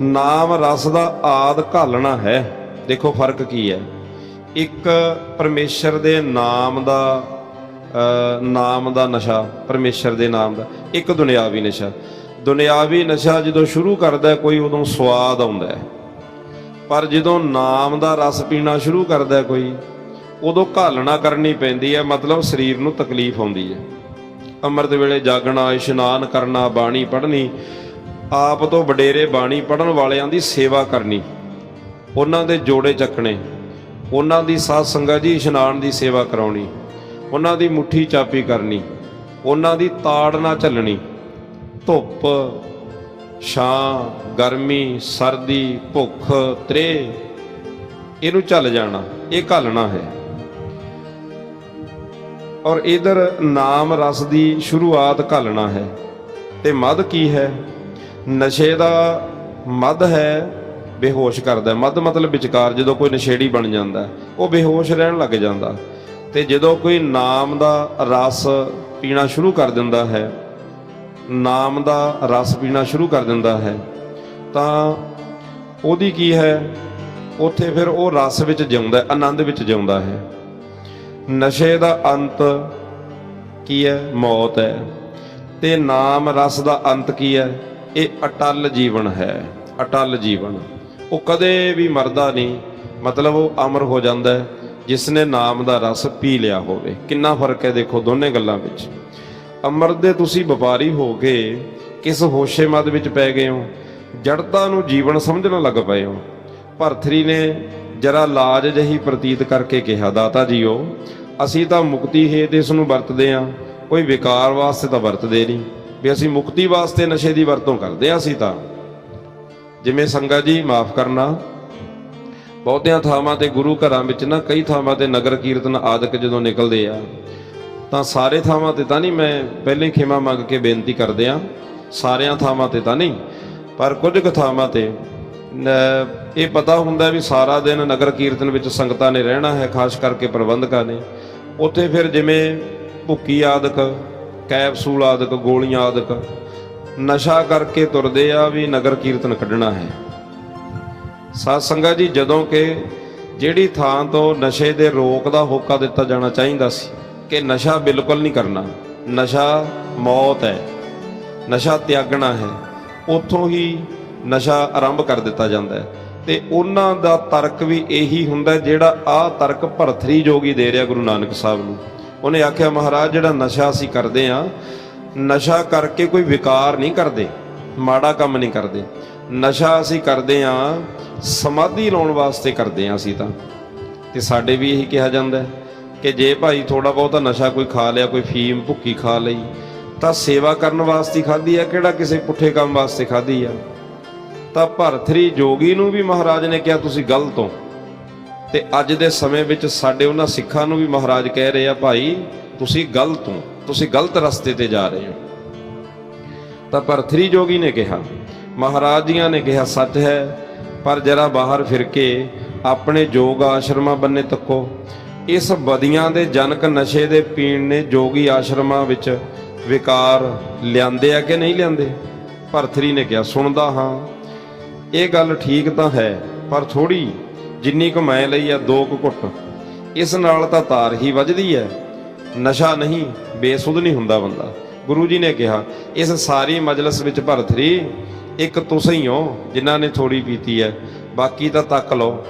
ਨਾਮ ਰਸ ਦਾ ਆਦ ਘਾਲਣਾ ਹੈ। ਦੇਖੋ ਫ਼ਰਕ ਕੀ ਹੈ। ਇੱਕ ਪਰਮੇਸ਼ਰ ਦੇ ਨਾਮ ਦਾ ਨਾਮ ਦਾ ਨਸ਼ਾ, ਪਰਮੇਸ਼ਰ ਦੇ ਨਾਮ ਦਾ, ਇੱਕ ਦੁਨਿਆਵੀ ਨਸ਼ਾ। ਦੁਨਿਆਵੀ ਨਸ਼ਾ ਜਦੋਂ ਸ਼ੁਰੂ ਕਰਦਾ ਕੋਈ ਉਦੋਂ ਸਵਾਦ ਆਉਂਦਾ ਪਰ ਜਦੋਂ ਨਾਮ ਦਾ ਰਸ ਪੀਣਾ ਸ਼ੁਰੂ ਕਰਦਾ ਕੋਈ ਉਦੋਂ ਘਾਲਣਾ ਕਰਨੀ ਪੈਂਦੀ ਹੈ, ਮਤਲਬ ਸਰੀਰ ਨੂੰ ਤਕਲੀਫ ਆਉਂਦੀ ਹੈ। ਅੰਮ੍ਰਿਤ ਵੇਲੇ ਜਾਗਣਾ, ਇਸ਼ਨਾਨ ਕਰਨਾ, ਬਾਣੀ ਪੜ੍ਹਨੀ, ਆਪ ਤੋਂ ਵਡੇਰੇ ਬਾਣੀ ਪੜਨ ਵਾਲਿਆਂ ਦੀ ਸੇਵਾ ਕਰਨੀ, ਉਹਨਾਂ ਦੇ ਜੋੜੇ ਚੱਕਣੇ, ਉਹਨਾਂ ਦੀ ਸਾਧ ਸੰਗਤ ਜੀ ਇਸ਼ਨਾਨ ਦੀ ਸੇਵਾ ਕਰਾਉਣੀ, ਉਹਨਾਂ ਦੀ ਮੁੱਠੀ ਚਾਪੀ ਕਰਨੀ, ਉਹਨਾਂ ਦੀ ਤਾੜ ਨਾ ਝੱਲਣੀ ਧੁੱਪ, ਛਾਂ, ਗਰਮੀ, ਸਰਦੀ, ਭੁੱਖ ਤ੍ਰੇ ਇਹਨੂੰ ਝੱਲ ਜਾਣਾ, ਇਹ ਘਾਲਣਾ ਹੈ। ਔਰ ਇਧਰ ਨਾਮ ਰਸ ਦੀ ਸ਼ੁਰੂਆਤ ਘਾਲਣਾ ਹੈ। ਤੇ ਮਦ ਕੀ ਹੈ? ਨਸ਼ੇ ਦਾ ਮਦ ਹੈ, ਬੇਹੋਸ਼ ਕਰਦਾ ਹੈ। ਮਦ ਮਤਲਬ ਵਿਚਕਾਰ ਜਦੋਂ ਕੋਈ ਨਸ਼ੇੜੀ ਬਣ ਜਾਂਦਾ ਉਹ ਬੇਹੋਸ਼ ਰਹਿਣ ਲੱਗ ਜਾਂਦਾ ਤੇ ਜਦੋਂ ਕੋਈ ਨਾਮ ਦਾ ਰਸ ਪੀਣਾ ਸ਼ੁਰੂ ਕਰ ਦਿੰਦਾ ਹੈ, ਨਾਮ ਦਾ ਰਸ ਪੀਣਾ ਸ਼ੁਰੂ ਕਰ ਦਿੰਦਾ ਹੈ, ਤਾਂ ਉਹਦੀ ਕੀ ਹੈ? ਉੱਥੇ ਫਿਰ ਉਹ ਰਸ ਵਿੱਚ ਜਿਉਂਦਾ ਆਨੰਦ ਵਿੱਚ ਜਿਉਂਦਾ ਹੈ। ਨਸ਼ੇ ਦਾ ਅੰਤ ਕੀ ਹੈ? ਮੌਤ ਹੈ। ਤੇ ਨਾਮ ਰਸ ਦਾ ਅੰਤ ਕੀ ਹੈ? ਇਹ ਅਟਲ ਜੀਵਨ ਹੈ। ਅਟਲ ਜੀਵਨ। ਉਹ ਕਦੇ ਵੀ ਮਰਦਾ ਨਹੀਂ। ਮਤਲਬ ਉਹ ਅਮਰ ਹੋ ਜਾਂਦਾ ਹੈ। ਜਿਸ ਨੇ ਨਾਮ ਦਾ ਰਸ ਪੀ ਲਿਆ ਹੋਵੇ। ਕਿੰਨਾ ਫ਼ਰਕ ਹੈ ਦੇਖੋ ਦੋਨੇ ਗੱਲਾਂ ਵਿੱਚ। ਅੰਮ੍ਰਿਤ ਦੇ ਤੁਸੀਂ ਵਪਾਰੀ ਹੋ ਕੇ ਕਿਸ ਹੋਸ਼ੇ ਮਦ ਵਿੱਚ ਪੈ ਗਏ ਹੋ? ਜੜਤਾ ਨੂੰ ਜੀਵਨ ਸਮਝਣ ਲੱਗ ਪਏ ਹੋ। ਭਰਥਰੀ ਨੇ ਜਰਾ ਲਾਜ ਜਹੀ ਪ੍ਰਤੀਤ ਕਰਕੇ ਕਿਹਾ, ਦਾਤਾ ਜੀਓ, ਅਸੀਂ ਤਾਂ ਮੁਕਤੀ ਹੇਤ ਇਸ ਨੂੰ ਵਰਤਦੇ ਆ। ਕੋਈ ਵਿਕਾਰ ਵਾਸਤੇ ਤਾਂ ਵਰਤਦੇ ਨਹੀਂ। ਵੀ ਅਸੀਂ ਮੁਕਤੀ ਵਾਸਤੇ ਨਸ਼ੇ ਦੀ ਵਰਤੋਂ ਕਰਦੇ ਆ, ਅਸੀਂ ਤਾਂ। ਜਿਵੇਂ ਸੰਗਤ ਜੀ, ਮਾਫ ਕਰਨਾ। ਬਹੁਤਿਆਂ ਥਾਵਾਂ ਤੇ ਗੁਰੂ ਘਰਾਂ ਵਿੱਚ ਨਾ, ਕਈ ਥਾਵਾਂ ਤੇ ਨਗਰ ਕੀਰਤਨ ਆਦਿਕ ਜਦੋਂ ਨਿਕਲਦੇ ਆ, ਤਾਂ ਸਾਰੇ ਥਾਵਾਂ ਤੇ ਤਾਂ ਨਹੀਂ ਮੈਂ ਪਹਿਲੇ ਹੀ ਖਿਮਾ ਮੰਗ ਕੇ ਬੇਨਤੀ ਕਰਦੇ ਆ। ਸਾਰਿਆਂ ਥਾਵਾਂ ਤੇ ਤਾਂ ਨਹੀਂ, ਪਰ ਕੁਝ ਕੁ ਥਾਵਾਂ ਤੇ ਇਹ ਪਤਾ ਹੁੰਦਾ ਵੀ ਸਾਰਾ ਦਿਨ ਨਗਰ ਕੀਰਤਨ ਵਿੱਚ ਸੰਗਤਾਂ ਨੇ ਰਹਿਣਾ ਹੈ, ਖਾਸ ਕਰਕੇ ਪ੍ਰਬੰਧਕਾਂ ਨੇ। ਉੱਥੇ ਫਿਰ ਜਿਵੇਂ ਭੁੱਕੀ ਆਦਿਕ ਕੈਪਸੂਲ ਆਦਿਕ, ਗੋਲੀਆਂ ਆਦਿਕ, ਨਸ਼ਾ ਕਰਕੇ ਤੁਰਦੇ ਆ ਵੀ ਨਗਰ ਕੀਰਤਨ ਕੱਢਣਾ ਹੈ। ਸਾਧ ਸੰਗਤ ਜੀ, ਜਦੋਂ ਕਿ ਜਿਹੜੀ ਥਾਂ ਤੋਂ ਨਸ਼ੇ ਦੇ ਰੋਕ ਦਾ ਹੋਕਾ ਦਿੱਤਾ ਜਾਣਾ ਚਾਹੀਦਾ ਸੀ, ਕਿ ਨਸ਼ਾ ਬਿਲਕੁਲ ਨਹੀਂ ਕਰਨਾ। ਨਸ਼ਾ ਮੌਤ ਹੈ, ਨਸ਼ਾ ਤਿਆਗਣਾ ਹੈ, ਉੱਥੋਂ ਹੀ ਨਸ਼ਾ ਆਰੰਭ ਕਰ ਦਿੱਤਾ ਜਾਂਦਾ ਹੈ। ਤੇ ਉਹਨਾਂ ਦਾ ਤਰਕ ਵੀ ਇਹੀ ਹੁੰਦਾ ਜਿਹੜਾ ਆਹ ਤਰਕ ਭਰਥਰੀ ਜੋਗੀ ਦੇ ਰਿਹਾ ਗੁਰੂ ਨਾਨਕ ਸਾਹਿਬ ਨੂੰ। ਉਹਨੇ ਆਖਿਆ, ਮਹਾਰਾਜ, ਜਿਹੜਾ ਨਸ਼ਾ ਅਸੀਂ ਕਰਦੇ ਆ ਨਸ਼ਾ ਕਰਕੇ ਕੋਈ ਵਿਕਾਰ ਨਹੀਂ ਕਰਦੇ, ਮਾੜਾ ਕੰਮ ਨਹੀਂ ਕਰਦੇ। ਨਸ਼ਾ ਅਸੀਂ ਕਰਦੇ ਆ ਸਮਾਧੀ ਲਾਉਣ ਵਾਸਤੇ ਕਰਦੇ ਆ ਅਸੀਂ ਤਾਂ। ਤੇ ਸਾਡੇ ਵੀ ਇਹੀ ਕਿਹਾ ਜਾਂਦਾ ਕਿ ਜੇ ਭਾਈ ਥੋੜਾ ਬਹੁਤਾ ਨਸ਼ਾ ਕੋਈ ਖਾ ਲਿਆ, ਕੋਈ ਫੀਮ ਭੁੱਕੀ ਖਾ ਲਈ, ਤਾਂ ਸੇਵਾ ਕਰਨ ਵਾਸਤੇ ਖਾਧੀ ਆ, ਕਿਹੜਾ ਕਿਸੇ ਪੁੱਠੇ ਕੰਮ ਵਾਸਤੇ ਖਾਧੀ ਆ? ਤਾਂ ਭਰਥਰੀ ਜੋਗੀ ਨੂੰ ਵੀ ਮਹਾਰਾਜ ਨੇ ਕਿਹਾ ਤੁਸੀਂ ਗਲਤ ਹੋ। ਤੇ ਅੱਜ ਦੇ ਸਮੇਂ ਵਿੱਚ ਸਾਡੇ ਉਹਨਾਂ ਸਿੱਖਾਂ ਨੂੰ ਵੀ ਮਹਾਰਾਜ ਕਹਿ ਰਹੇ ਆ, ਭਾਈ, ਤੁਸੀਂ ਗਲਤ ਹੋ। ਤੁਸੀਂ ਗਲਤ ਰਸਤੇ ਤੇ ਜਾ ਰਹੇ ਹੋ। ਤਾਂ ਭਰਥਰੀ ਜੋਗੀ ਨੇ ਕਿਹਾ, ਮਹਾਰਾਜ ਜੀਆਂ ਨੇ ਕਿਹਾ, ਸੱਚ ਹੈ, ਪਰ ਜਰਾ ਬਾਹਰ ਫਿਰ ਕੇ ਆਪਣੇ ਜੋਗ ਆਸ਼ਰਮਾਂ ਬੰਨੇ ਤੱਕੋ। ਇਸ ਬਦੀਆਂ ਦੇ ਜਨਕ ਨਸ਼ੇ ਦੇ ਪੀਣ ਨੇ ਜੋਗੀ ਆਸ਼ਰਮਾਂ ਵਿੱਚ ਵਿਕਾਰ ਲਿਆਂਦੇ ਆ ਕਿ ਨਹੀਂ ਲਿਆਂਦੇ? ਭਰਥਰੀ ਨੇ ਕਿਹਾ, ਸੁਣਦਾ ਹਾਂ। ਇਹ ਗੱਲ ਠੀਕ ਤਾਂ ਹੈ, ਪਰ ਥੋੜੀ ਜਿੰਨੀ ਕੁ ਮੈਂ ਲਈ ਆ ਦੋ ਕੁ ਘੁੱਟ। ਇਸ ਨਾਲ ਤਾਂ ਤਾਰ ਹੀ ਵੱਜਦੀ ਹੈ। ਨਸ਼ਾ ਨਹੀਂ, ਬੇਸੁੱਧ ਨਹੀਂ ਹੁੰਦਾ ਬੰਦਾ। ਗੁਰੂ ਜੀ ਨੇ ਕਿਹਾ, ਇਸ ਸਾਰੀ ਮਜਲਿਸ ਵਿੱਚ ਭਰਥਰੀ ਇੱਕ ਤੁਸੀਂ ਹੋ ਜਿਨ੍ਹਾਂ ਨੇ ਥੋੜੀ ਪੀਤੀ ਹੈ। ਬਾਕੀ ਤਾਂ ਤੱਕ ਲਓ।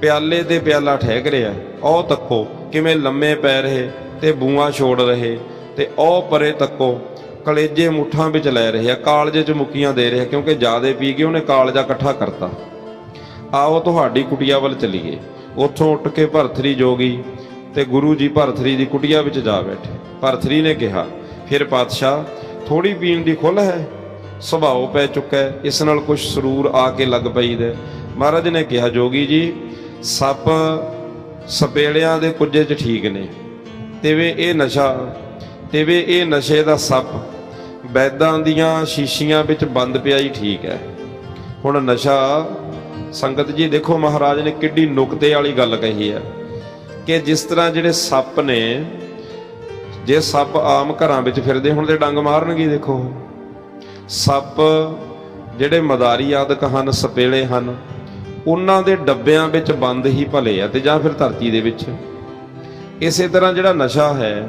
ਪਿਆਲੇ ਤੇ ਪਿਆਲਾ ਠਹਿਕ ਰਿਹਾ ਉਹ ਤੱਕੋ, ਕਿਵੇਂ ਲੰਮੇ ਪੈ ਰਹੇ ਤੇ ਬੂਆਂ ਛੋੜ ਰਹੇ ਤੇ ਉਹ ਪਰੇ ਤੱਕੋ। ਕਲੇਜੇ ਮੁੱਠਾਂ ਵਿੱਚ ਲੈ ਰਹੇ ਆ, ਕਾਲਜੇ ਚ ਮੁੱਕੀਆਂ ਦੇ ਰਿਹਾ ਕਿਉਂਕਿ ਜਿਆਦੇ ਪੀ ਕੇ ਉਹਨੇ ਕਾਲਜਾ ਇਕੱਠਾ ਕਰਤਾ। ਆਓ ਤੁਹਾਡੀ ਕੁਟੀਆ ਵੱਲ ਚਲੀਏ। ਉੱਥੋਂ ਉੱਠ ਕੇ ਭਰਥਰੀ ਜੋਗੀ ਤੇ ਗੁਰੂ ਜੀ ਭਰਥਰੀ ਦੀ ਕੁਟੀਆ ਵਿੱਚ ਜਾ ਬੈਠੇ। ਭਰਥਰੀ ਨੇ ਕਿਹਾ, ਫਿਰ ਪਾਤਸ਼ਾਹ ਥੋੜੀ ਪੀਣ ਦੀ ਖੁੱਲ ਹੈ? ਸੁਭਾਅ ਪੈ ਚੁੱਕਾ ਇਸ ਨਾਲ ਕੁਝ ਸਰੂਰ ਆ ਕੇ ਲੱਗ ਪਈਦਾ ਮਹਾਰਾਜ ਨੇ ਕਿਹਾ, ਜੋਗੀ ਜੀ, ਸੱਪ ਸਪੇੜਿਆਂ ਦੇ ਕੁੱਜੇ 'ਚ ਠੀਕ ਨੇ। ਤੇ ਇਹ ਨਸ਼ਾ ਤੇ ਇਹ ਨਸ਼ੇ ਦਾ ਸੱਪ ਵੈਦਾਂ ਦੀਆਂ ਸ਼ੀਸ਼ੀਆਂ ਵਿੱਚ ਬੰਦ ਪਿਆ ਹੀ ਠੀਕ ਹੈ। ਹੁਣ ਨਸ਼ਾ, ਸੰਗਤ ਜੀ ਦੇਖੋ ਮਹਾਰਾਜ ਨੇ ਕਿੱਡੀ ਨੁਕਤੇ ਵਾਲੀ ਗੱਲ ਕਹੀ ਹੈ ਕਿ ਜਿਸ ਤਰ੍ਹਾਂ ਜਿਹੜੇ ਸੱਪ ਨੇ, ਜੇ ਸੱਪ ਆਮ ਘਰਾਂ ਵਿੱਚ ਫਿਰਦੇ ਹੁਣ ਤੇ ਡੰਗ ਮਾਰਨਗੇ ਦੇਖੋ। ਸੱਪ ਜਿਹੜੇ ਮਦਾਰੀ ਆਦਿਕ ਹਨ, ਸਪੇਲੇ ਹਨ, ਉਹਨਾਂ ਦੇ ਡੱਬਿਆਂ ਵਿੱਚ ਬੰਦ ਹੀ ਭਲੇ ਆ ਤੇ ਜਾਂ ਫਿਰ ਧਰਤੀ ਦੇ ਵਿੱਚ। ਇਸੇ ਤਰ੍ਹਾਂ ਜਿਹੜਾ ਨਸ਼ਾ ਹੈ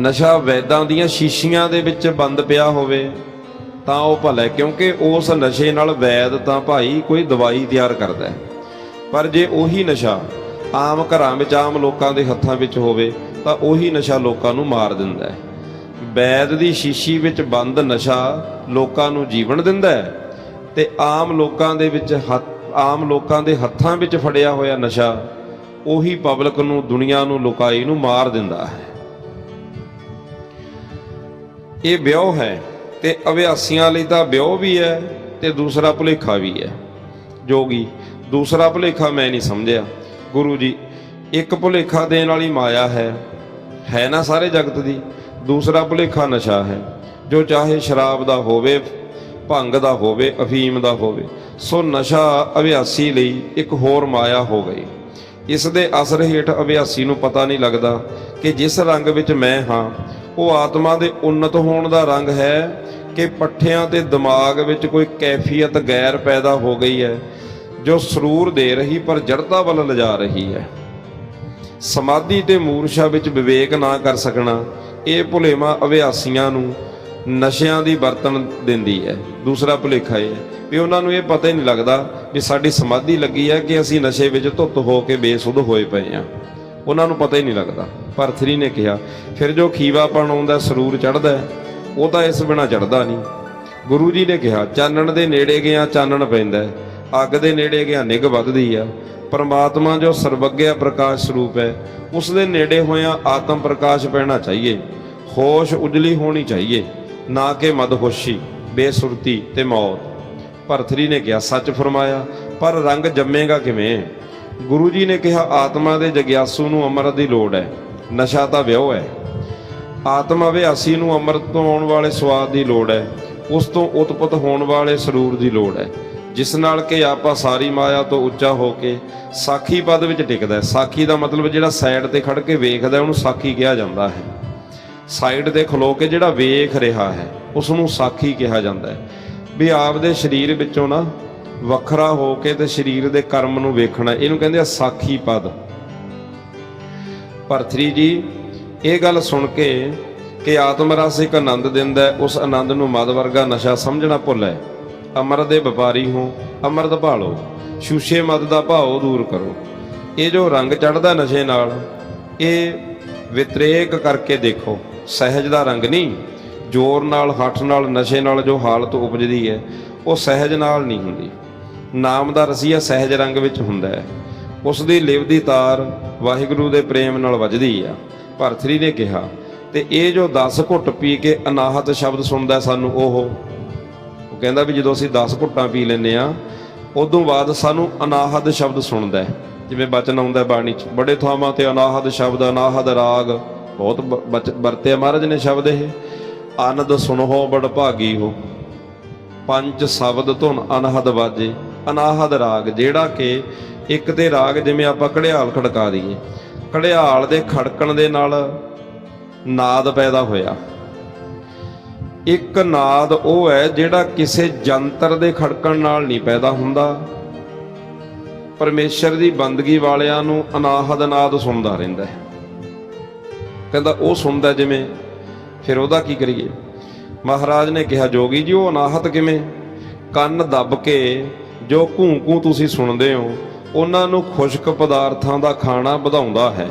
ਨਸ਼ਾ ਵੈਦਾਂ ਦੀਆਂ ਸ਼ੀਸ਼ੀਆਂ ਦੇ ਵਿੱਚ ਬੰਦ ਪਿਆ ਹੋਵੇ, ਤਾਂ ਉਹ ਭਲਾ, ਕਿਉਂਕਿ ਉਸ ਨਸ਼ੇ ਨਾਲ ਵੈਦ ਤਾਂ ਭਾਈ ਕੋਈ ਦਵਾਈ ਤਿਆਰ ਕਰਦਾ ਹੈ। ਪਰ ਜੇ ਉਹੀ ਨਸ਼ਾ ਆਮ ਘਰਾਂ ਵਿੱਚ, ਆਮ ਲੋਕਾਂ ਦੇ ਹੱਥਾਂ ਵਿੱਚ ਹੋਵੇ, ਤਾਂ ਉਹੀ ਨਸ਼ਾ ਲੋਕਾਂ ਨੂੰ ਮਾਰ ਦਿੰਦਾ ਹੈ। ਵੈਦ ਦੀ ਸ਼ੀਸ਼ੀ ਵਿੱਚ ਬੰਦ ਨਸ਼ਾ ਲੋਕਾਂ ਨੂੰ ਜੀਵਨ ਦਿੰਦਾ ਹੈ ਤੇ ਆਮ ਲੋਕਾਂ ਦੇ ਵਿੱਚ ਹੱਥ, ਆਮ ਲੋਕਾਂ ਦੇ ਹੱਥਾਂ ਵਿੱਚ ਫੜਿਆ ਹੋਇਆ ਨਸ਼ਾ ਉਹੀ ਪਬਲਿਕ ਨੂੰ, ਦੁਨੀਆ ਨੂੰ, ਲੋਕਾਈ ਨੂੰ ਮਾਰ ਦਿੰਦਾ ਹੈ। ਇਹ ਵਿਆਹ ਹੈ ਤੇ ਅਭਿਆਸੀਆਂ ਲਈ ਤਾਂ ਵਿਆਹ ਵੀ ਹੈ ਤੇ ਦੂਸਰਾ ਭੁਲੇਖਾ ਵੀ ਹੈ। ਜੋਗੀ, ਦੂਸਰਾ ਭੁਲੇਖਾ ਮੈਂ ਨਹੀਂ ਸਮਝਿਆ। ਗੁਰੂ ਜੀ, ਇੱਕ ਭੁਲੇਖਾ ਦੇਣ ਵਾਲੀ ਮਾਇਆ ਹੈ ਹੈ ਨਾ ਸਾਰੇ ਜਗਤ ਦੀ? ਦੂਸਰਾ ਭੁਲੇਖਾ ਨਸ਼ਾ ਹੈ। ਜੋ ਚਾਹੇ ਸ਼ਰਾਬ ਦਾ ਹੋਵੇ, ਭੰਗ ਦਾ ਹੋਵੇ, ਅਫੀਮ ਦਾ ਹੋਵੇ, ਸੋ ਨਸ਼ਾ ਅਭਿਆਸੀ ਲਈ ਇੱਕ ਹੋਰ ਮਾਇਆ ਹੋ ਗਈ। ਇਸ ਦੇ ਅਸਰ ਹੇਠ ਅਭਿਆਸੀ ਨੂੰ ਪਤਾ ਨਹੀਂ ਲੱਗਦਾ ਕਿ ਜਿਸ ਰੰਗ ਵਿੱਚ ਮੈਂ ਹਾਂ ਉਹ ਆਤਮਾ ਦੇ ਉન્નਤ ਹੋਣ ਦਾ ਰੰਗ ਹੈ ਕਿ ਪੱਠਿਆਂ ਤੇ ਦਿਮਾਗ ਵਿੱਚ ਕੋਈ ਕੈਫੀਅਤ ਗੈਰ ਪੈਦਾ ਹੋ ਗਈ ਹੈ, ਜੋ ਸਰੂਰ ਦੇ ਰਹੀ ਪਰ ਜੜਤਾ ਵੱਲ ਲਿਜਾ ਰਹੀ ਹੈ। ਸਮਾਧੀ ਤੇ ਮੂਰਛਾ ਵਿੱਚ ਵਿਵੇਕ ਨਾ ਕਰ ਸਕਣਾ, ਇਹ ਭੁਲੇਵਾ ਅਭਿਆਸੀਆਂ ਨੂੰ ਨਸ਼ਿਆਂ ਦੀ ਵਰਤਨ ਦਿੰਦੀ ਹੈ। ਦੂਸਰਾ ਭੁਲੇਖਾ ਇਹ ਹੈ ਵੀ ਉਹਨਾਂ ਨੂੰ ਇਹ ਪਤਾ ਹੀ ਨਹੀਂ ਲੱਗਦਾ ਵੀ ਸਾਡੀ ਸਮਾਧੀ ਲੱਗੀ ਹੈ ਕਿ ਅਸੀਂ ਨਸ਼ੇ ਵਿੱਚ ਧੁੱਤ ਹੋ ਕੇ ਬੇਸੁੱਧ ਹੋਏ ਪਏ ਹਾਂ। ਉਹਨਾਂ ਨੂੰ ਪਤਾ ਹੀ ਨਹੀਂ ਲੱਗਦਾ। ਭਰਥਰੀ ਨੇ ਕਿਹਾ, ਫਿਰ ਜੋ ਖੀਵਾਪਣ ਆਉਂਦਾ ਸਰੂਰ ਚੜਦਾ ਉਹ ਤਾਂ ਇਸ ਬਿਨਾ ਚੜਦਾ ਨਹੀਂ। ਗੁਰੂ ਜੀ ਨੇ ਕਿਹਾ, ਚਾਨਣ ਦੇ ਨੇੜੇ ਗਿਆ, ਚਾਨਣ ਪੈਂਦਾ ਅੱਗ ਦੇ ਨੇੜੇ ਗਿਆ ਨਿਗ ਵੱਧਦੀ ਆ। ਪਰਮਾਤਮਾ ਜੋ ਸਰਵਗਿਆ ਪ੍ਰਕਾਸ਼ ਸਰੂਪ ਹੈ, ਉਸ ਦੇ ਨੇੜੇ ਹੋਇਆ ਆਤਮ ਪ੍ਰਕਾਸ਼ ਪੈਣਾ ਚਾਹੀਏ। ਹੋਸ਼ ਉਜਲੀ ਹੋਣੀ ਚਾਹੀਏ, ਨਾ ਕਿ ਮਦਹੋਸ਼ੀ, ਬੇਸੁਰਤੀ ਤੇ ਮੌਤ। ਭਰਥਰੀ ਨੇ ਕਿਹਾ, ਸੱਚ ਫਰਮਾਇਆ, ਪਰ ਰੰਗ ਜੰਮੇਗਾ ਕਿਵੇਂ? ਗੁਰੂ ਜੀ ਨੇ ਕਿਹਾ, ਆਤਮਾ ਦੇ ਜਗਿਆਸੂ ਨੂੰ ਅੰਮ੍ਰਿਤ ਦੀ ਲੋੜ ਹੈ, ਨਸ਼ਾ ਤਾਂ ਵਿਉ ਹੈ। ਆਤਮਾ ਅਭਿਆਸੀ ਨੂੰ ਅੰਮ੍ਰਿਤ ਤੋਂ ਆਉਣ ਵਾਲੇ ਸਵਾਦ ਦੀ ਲੋੜ ਹੈ, ਉਸ ਤੋਂ ਉਤਪਤ ਹੋਣ ਵਾਲੇ ਸਰੂਰ ਦੀ ਲੋੜ ਹੈ। ਜਿਸ ਨਾਲ ਕਿ ਆਪਾਂ ਸਾਰੀ ਮਾਇਆ ਤੋਂ ਉੱਚਾ ਹੋ ਕੇ ਸਾਖੀ ਪਦ ਵਿੱਚ ਟਿਕਦਾ ਹੈ। ਸਾਖੀ ਦਾ ਮਤਲਬ ਜਿਹੜਾ ਸਾਈਡ ਤੇ ਖੜ ਕੇ ਵੇਖਦਾ ਉਹਨੂੰ ਸਾਖੀ ਕਿਹਾ ਜਾਂਦਾ ਹੈ। ਸਾਈਡ ਤੇ ਖਲੋ ਕੇ ਜਿਹੜਾ ਵੇਖ ਰਿਹਾ ਹੈ ਉਸ ਨੂੰ ਸਾਖੀ ਕਿਹਾ ਜਾਂਦਾ ਹੈ। ਵੀ ਆਪਦੇ ਸਰੀਰ ਵਿੱਚੋਂ ਨਾ ਵੱਖਰਾ ਹੋ ਕੇ ਤੇ ਸਰੀਰ ਦੇ ਕਰਮ ਨੂੰ ਵੇਖਣਾ, ਇਹਨੂੰ ਕਹਿੰਦੇ ਆ ਸਾਖੀ ਪਦ। ਭਰਤਰੀ ਜੀ, ਇਹ ਗੱਲ ਸੁਣ ਕੇ ਕਿ ਆਤਮ ਰਸ ਇੱਕ ਆਨੰਦ ਦਿੰਦਾ ਉਸ ਆਨੰਦ ਨੂੰ ਮਦ ਵਰਗਾ ਨਸ਼ਾ ਸਮਝਣਾ ਭੁੱਲ ਹੈ। ਅਮਰ ਦੇ ਵਪਾਰੀ ਹੋ ਅਮਰਤ ਭਾਲੋ, ਸ਼ੂਸ਼ੇ ਮਦ ਦਾ ਭਾਓ ਦੂਰ ਕਰੋ। ਇਹ ਜੋ ਰੰਗ ਚੜਦਾ ਨਸ਼ੇ ਨਾਲ, ਇਹ ਵਿਤਰੇਕ ਕਰਕੇ ਦੇਖੋ, ਸਹਿਜ ਦਾ ਰੰਗ ਨਹੀਂ, ਜ਼ੋਰ ਨਾਲ, ਹੱਠ ਨਾਲ, ਨਸ਼ੇ ਨਾਲ ਜੋ ਹਾਲਤ ਉਪਜਦੀ ਹੈ ਉਹ ਸਹਿਜ ਨਾਲ ਨਹੀਂ ਹੁੰਦੀ। ਨਾਮ ਦਾ ਰਸੀਆ ਸਹਿਜ ਰੰਗ ਵਿੱਚ ਹੁੰਦਾ ਹੈ। ਉਸ ਦੀ ਲਿਵ ਦੀ ਤਾਰ ਵਾਹਿਗੁਰੂ ਦੇ ਪ੍ਰੇਮ ਨਾਲ ਵੱਜਦੀ ਆ। ਭਰਥਰੀ ਨੇ ਕਿਹਾ, ਤੇ ਇਹ ਜੋ 10 ਘੁੱਟ ਪੀ ਕੇ ਅਨਾਹਤ ਸ਼ਬਦ ਸੁਣਦਾ ਸਾਨੂੰ ਉਹ? ਉਹ ਕਹਿੰਦਾ ਵੀ ਜਦੋਂ ਅਸੀਂ 10 ਘੁੱਟਾਂ ਪੀ ਲੈਨੇ ਆ ਉਦੋਂ ਬਾਅਦ ਸਾਨੂੰ ਅਨਾਹਦ ਸ਼ਬਦ ਸੁਣਦਾ ਜਿਵੇਂ ਬਚਨ ਆਉਂਦਾ ਬਾਣੀ 'ਚ, ਬੜੇ ਥਾਵਾਂ ਤੇ ਅਨਾਹਦ ਸ਼ਬਦ ਅਨਾਹਦ ਰਾਗ। ਬਹੁਤ ਬ- ਵਰਤਿਆ ਮਹਾਰਾਜ ਨੇ ਸ਼ਬਦ ਇਹ। ਆਨੰਦ ਸੁਣੋ ਬੜ ਭਾਗੀ ਹੋ। ਪੰਜ ਸ਼ਬਦ ਧੁਨ ਅਨਹਦ ਵਾਜੇ, ਅਨਾਹਦ ਰਾਗ, ਜਿਹੜਾ ਕਿ ਇੱਕ ਤੇ ਰਾਗ ਜਿਵੇਂ ਆਪਾਂ ਘੜਿਆਲ ਖੜਕਾ ਦਈਏ। ਘੜਿਆਲ ਦੇ ਖੜਕਣ ਦੇ ਨਾਲ ਨਾਦ ਪੈਦਾ ਹੋਇਆ। ਇੱਕ ਨਾਦ ਉਹ ਹੈ ਜਿਹੜਾ ਕਿਸੇ ਜੰਤਰ ਦੇ ਖੜਕਣ ਨਾਲ ਨਹੀਂ ਪੈਦਾ ਹੁੰਦਾ। ਪਰਮੇਸ਼ਰ ਦੀ ਬੰਦਗੀ ਵਾਲਿਆਂ ਨੂੰ ਅਨਾਹਦ ਨਾਦ ਸੁਣਦਾ ਰਹਿੰਦਾ ਹੈ। ਕਹਿੰਦਾ ਉਹ ਸੁਣਦਾ ਜਿਵੇਂ, ਫਿਰ ਉਹਦਾ ਕੀ ਕਰੀਏ? ਮਹਾਰਾਜ ਨੇ ਕਿਹਾ, ਜੋਗੀ ਜੀ, ਉਹ ਅਨਾਹਤ ਕਿਵੇਂ? ਕੰਨ ਦੱਬ ਕੇ ਜੋ ਘੂੰ ਘੂੰ ਤੁਸੀਂ ਸੁਣਦੇ ਹੋ, ਉਹਨਾਂ ਨੂੰ ਖੁਸ਼ਕ ਪਦਾਰਥਾਂ ਦਾ ਖਾਣਾ ਵਧਾਉਂਦਾ ਹੈ।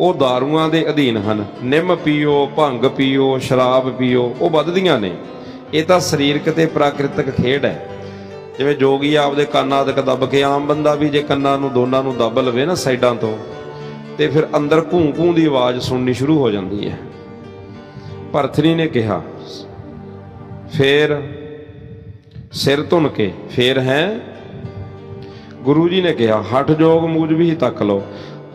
ਉਹ ਦਾਰੂਆਂ ਦੇ ਅਧੀਨ ਹਨ। ਨਿੰਮ ਪੀਓ, ਭੰਗ ਪੀਓ, ਸ਼ਰਾਬ ਪੀਓ, ਉਹ ਵੱਧਦੀਆਂ ਨੇ। ਇਹ ਤਾਂ ਸਰੀਰਕ ਤੇ ਪ੍ਰਾਕ੍ਰਿਤਿਕ ਖੇਡ ਹੈ। ਜਿਵੇਂ ਜੋਗੀ ਆਪਦੇ ਕੰਨਾਂ ਆਦਿਕ ਦੱਬ ਕੇ, ਆਮ ਬੰਦਾ ਵੀ ਜੇ ਕੰਨਾਂ ਨੂੰ, ਦੋਨਾਂ ਨੂੰ ਦੱਬ ਲਵੇ ਨਾ ਸਾਈਡਾਂ ਤੋਂ, ਤੇ ਫਿਰ ਅੰਦਰ ਘੂੰ ਘੂੰ ਦੀ ਆਵਾਜ਼ ਸੁਣਨੀ ਸ਼ੁਰੂ ਹੋ ਜਾਂਦੀ ਹੈ। ਭਰਥਰੀ ਨੇ ਕਿਹਾ ਫੇਰ ਸਿਰ ਧੁਨ ਕੇ ਫੇਰ ਹੈ? ਗੁਰੂ ਜੀ ਨੇ ਕਿਹਾ, ਹਠ ਜੋਗ ਮੂਜ ਵੀ ਤੱਕ ਲਓ।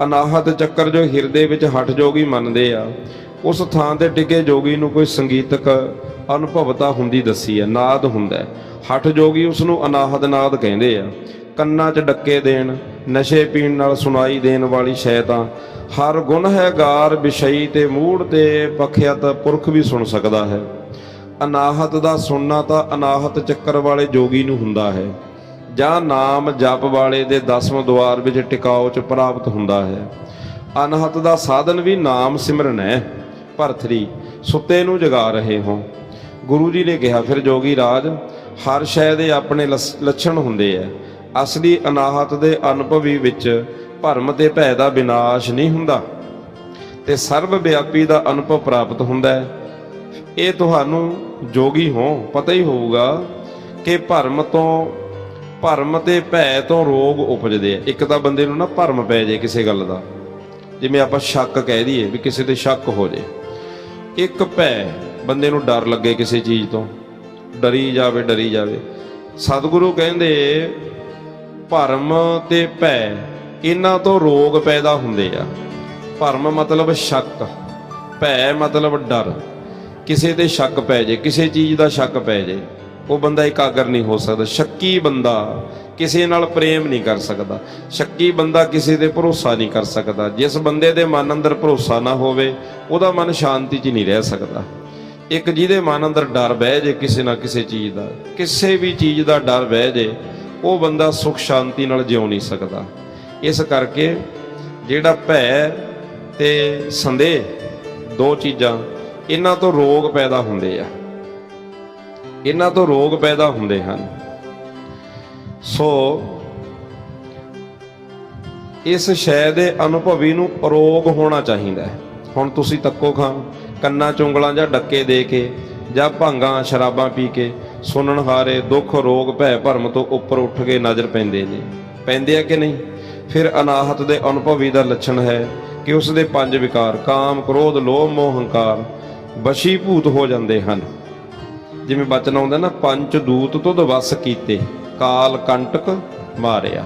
ਅਨਾਹਤ ਚੱਕਰ ਜੋ ਹਿਰਦੇ ਵਿੱਚ ਹਠ ਜੋਗੀ ਮੰਨਦੇ ਆ, ਉਸ ਥਾਂ ਤੇ ਟਿਕੇ ਜੋਗੀ ਨੂੰ ਕੋਈ ਸੰਗੀਤਕ ਅਨੁਭਵਤਾ ਹੁੰਦੀ ਦੱਸੀ ਹੈ, ਨਾਦ ਹੁੰਦਾ ਹੈ। ਹਠ ਜੋਗੀ ਉਸ ਨੂੰ ਅਨਾਹਦ ਨਾਦ ਕਹਿੰਦੇ ਆ। ਕੰਨਾਂ 'ਚ ਡੱਕੇ ਦੇਣ, ਨਸ਼ੇ ਪੀਣ ਨਾਲ ਸੁਣਾਈ ਦੇਣ ਵਾਲੀ ਸ਼ੈਤਾਂ ਹਰ ਗੁਣ ਹੈ ਗਾਰ ਵਿਸ਼ਈ ਤੇ ਮੂੜ ਤੇ ਪਖਿਆਤ ਪੁਰਖ ਵੀ ਸੁਣ ਸਕਦਾ ਹੈ। ਅਨਾਹਤ ਦਾ ਸੁਣਨਾ ਤਾਂ ਅਨਾਹਤ ਚੱਕਰ ਵਾਲੇ ਜੋਗੀ ਨੂੰ ਹੁੰਦਾ ਹੈ। ਜਾਂ ਨਾਮ ਜਪ ਵਾਲੇ ਦੇ ਦਸਵੇਂ ਦੁਆਰ ਵਿੱਚ ਟਿਕਾਓ ਚ ਪ੍ਰਾਪਤ ਹੁੰਦਾ ਹੈ। ਅਨਹਤ ਦਾ ਸਾਧਨ ਵੀ ਨਾਮ ਸਿਮਰਨ ਹੈ। ਭਰਥਰੀ ਸੁੱਤੇ ਨੂੰ ਜਗਾ ਰਹੇ ਹੋ। ਗੁਰੂ ਜੀ ਨੇ ਕਿਹਾ, ਫਿਰ ਜੋਗੀ ਰਾਜ, ਹਰ ਸ਼ੈ ਦੇ ਆਪਣੇ ਲਸ- ਲੱਛਣ ਹੁੰਦੇ ਆ ਅਸਲੀ ਅਨਾਹਤ ਦੇ ਅਨੁਭਵੀ ਵਿੱਚ ਭਰਮ ਤੇ ਭੈ ਦਾ ਵਿਨਾਸ਼ ਨਹੀਂ ਹੁੰਦਾ। ਤੇ ਸਰਵ ਵਿਆਪੀ ਦਾ ਅਨੁਭਵ ਪ੍ਰਾਪਤ ਹੁੰਦਾ ਹੈ ਇਹ ਤੁਹਾਨੂੰ ਜੋਗੀ ਹੋ, ਪਤਾ ਹੀ ਹੋਊਗਾ ਕਿ ਭਰਮ ਤੋਂ, ਭਰਮ ਤੇ ਭੈ ਤੋਂ ਰੋਗ ਉਪਜਦੇ ਆ। ਇੱਕ ਤਾਂ ਬੰਦੇ ਨੂੰ ਨਾ ਭਰਮ ਪੈ ਜਾਏ ਕਿਸੇ ਗੱਲ ਦਾ। ਜਿਵੇਂ ਆਪਾਂ ਸ਼ੱਕ ਕਹਿ ਦਈਏ ਵੀ ਕਿਸੇ ਤੇ ਸ਼ੱਕ ਹੋ ਜੇ। ਇੱਕ ਭੈ, ਬੰਦੇ ਨੂੰ ਡਰ ਲੱਗੇ ਕਿਸੇ ਚੀਜ਼ ਤੋਂ। ਡਰੀ ਜਾਵੇ ਡਰੀ ਜਾਵੇ। ਸਤਿਗੁਰੂ ਕਹਿੰਦੇ, ਭਰਮ ਤੇ ਭੈ ਇਹਨਾਂ ਤੋਂ ਰੋਗ ਪੈਦਾ ਹੁੰਦੇ ਆ। ਭਰਮ ਮਤਲਬ ਸ਼ੱਕ, ਭੈ ਮਤਲਬ ਡਰ। ਕਿਸੇ ਤੇ ਸ਼ੱਕ ਪੈ ਜੇ, ਕਿਸੇ ਚੀਜ਼ ਦਾ ਸ਼ੱਕ ਪੈ ਜੇ, ਉਹ ਬੰਦਾ ਇਕਾਗਰ ਨਹੀਂ ਹੋ ਸਕਦਾ। ਸ਼ੱਕੀ ਬੰਦਾ ਕਿਸੇ ਨਾਲ ਪ੍ਰੇਮ ਨਹੀਂ ਕਰ ਸਕਦਾ। ਸ਼ੱਕੀ ਬੰਦਾ ਕਿਸੇ ਤੇ ਭਰੋਸਾ ਨਹੀਂ ਕਰ ਸਕਦਾ। ਜਿਸ ਬੰਦੇ ਦੇ ਮਨ ਅੰਦਰ ਭਰੋਸਾ ਨਾ ਹੋਵੇ, ਉਹਦਾ ਮਨ ਸ਼ਾਂਤੀ 'ਚ ਨਹੀਂ ਰਹਿ ਸਕਦਾ। ਇੱਕ ਜਿਹਦੇ ਮਨ ਅੰਦਰ ਡਰ ਬਹਿ ਜੇ ਕਿਸੇ ਨਾ ਕਿਸੇ ਚੀਜ਼ ਦਾ, ਕਿਸੇ ਵੀ ਚੀਜ਼ ਦਾ ਡਰ ਬਹਿ ਜੇ, ਉਹ ਬੰਦਾ ਸੁਖ ਸ਼ਾਂਤੀ ਨਾਲ ਜਿਉ ਨਹੀਂ ਸਕਦਾ। ਇਸ ਕਰਕੇ ਜਿਹੜਾ ਭੈ ਤੇ ਸੰਦੇਹ, ਦੋ ਚੀਜ਼ਾਂ ਇਹਨਾਂ ਤੋਂ ਰੋਗ ਪੈਦਾ ਹੁੰਦੇ ਆ। ਇਹਨਾਂ ਤੋਂ ਰੋਗ ਪੈਦਾ ਹੁੰਦੇ ਹਨ। ਸੋ ਇਸ ਸ਼ੈ ਦੇ ਅਨੁਭਵੀ ਨੂੰ ਰੋਗ ਹੋਣਾ ਚਾਹੀਦਾ ਹੈ। ਹੁਣ ਤੁਸੀਂ ਤੱਕੋ ਖਾਂ ਕੰਨਾਂ ਚੁੰਗਲਾਂ ਜਾਂ ਡੱਕੇ ਦੇ ਕੇ ਜਾਂ ਭਾਂਗਾਂ, ਸ਼ਰਾਬਾਂ ਪੀ ਕੇ ਸੁਣਨ ਹਾਰੇ ਦੁੱਖ, ਰੋਗ, ਭੈ, ਭਰਮ ਤੋਂ ਉੱਪਰ ਉੱਠ ਕੇ ਨਜ਼ਰ ਪੈਂਦੇ ਨੇ। ਪੈਂਦੇ ਆ ਕਿ ਨਹੀਂ? ਫਿਰ ਅਨਾਹਤ ਦੇ ਅਨੁਭਵੀ ਦਾ ਲੱਛਣ ਹੈ ਕਿ ਉਸ ਦੇ ਪੰਜ ਵਿਕਾਰ, ਕਾਮ, ਕ੍ਰੋਧ, ਲੋਭ, ਮੋਹ, ਹੰਕਾਰ ਵਸ਼ੀਭੂਤ ਹੋ ਜਾਂਦੇ ਹਨ। ਜਿਵੇਂ ਬਚਨ ਆਉਂਦਾ ਨਾ ਪੰਜ ਦੂਤ ਤੋਂ ਵਸ ਕੀਤੇ, ਕਾਲ ਕੰਟਕ ਮਾਰਿਆ।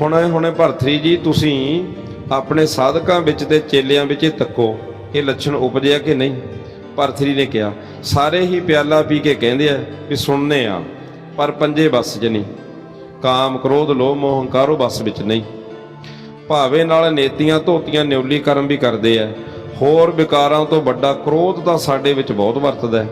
ਹੁਣੇ ਹੁਣੇ ਭਰਤਰੀ ਜੀ, ਤੁਸੀਂ ਆਪਣੇ ਸਾਧਕਾਂ ਵਿੱਚ ਤੇ ਚੇਲਿਆਂ ਵਿੱਚ ਤੱਕੋ, ਇਹ ਲੱਛਣ ਉਪਜਿਆ ਕਿ ਨਹੀਂ? ਭਰਤਰੀ ਨੇ ਕਿਹਾ, ਸਾਰੇ ਹੀ ਪਿਆਲਾ ਪੀ ਕੇ ਕਹਿੰਦੇ ਆ ਵੀ ਸੁਣਨੇ ਆ, ਪਰ ਪੰਜੇ ਬਸ ਚ ਨਹੀਂ। ਕਾਮ, ਕ੍ਰੋਧ, ਲੋਭ, ਮੋਹ, ਹੰਕਾਰੋ ਬਸ ਵਿੱਚ ਨਹੀਂ। ਭਾਵੇਂ ਨਾਲ ਨੇਤੀਆਂ ਧੋਤੀਆਂ, ਨਿਉਲੀ ਕਰਮ ਵੀ ਕਰਦੇ ਆ ਹੋਰ ਵਿਕਾਰਾਂ ਤੋਂ ਵੱਡਾ ਕ੍ਰੋਧ ਤਾਂ ਸਾਡੇ ਵਿੱਚ ਬਹੁਤ ਵਰਤਦਾ ਹੈ।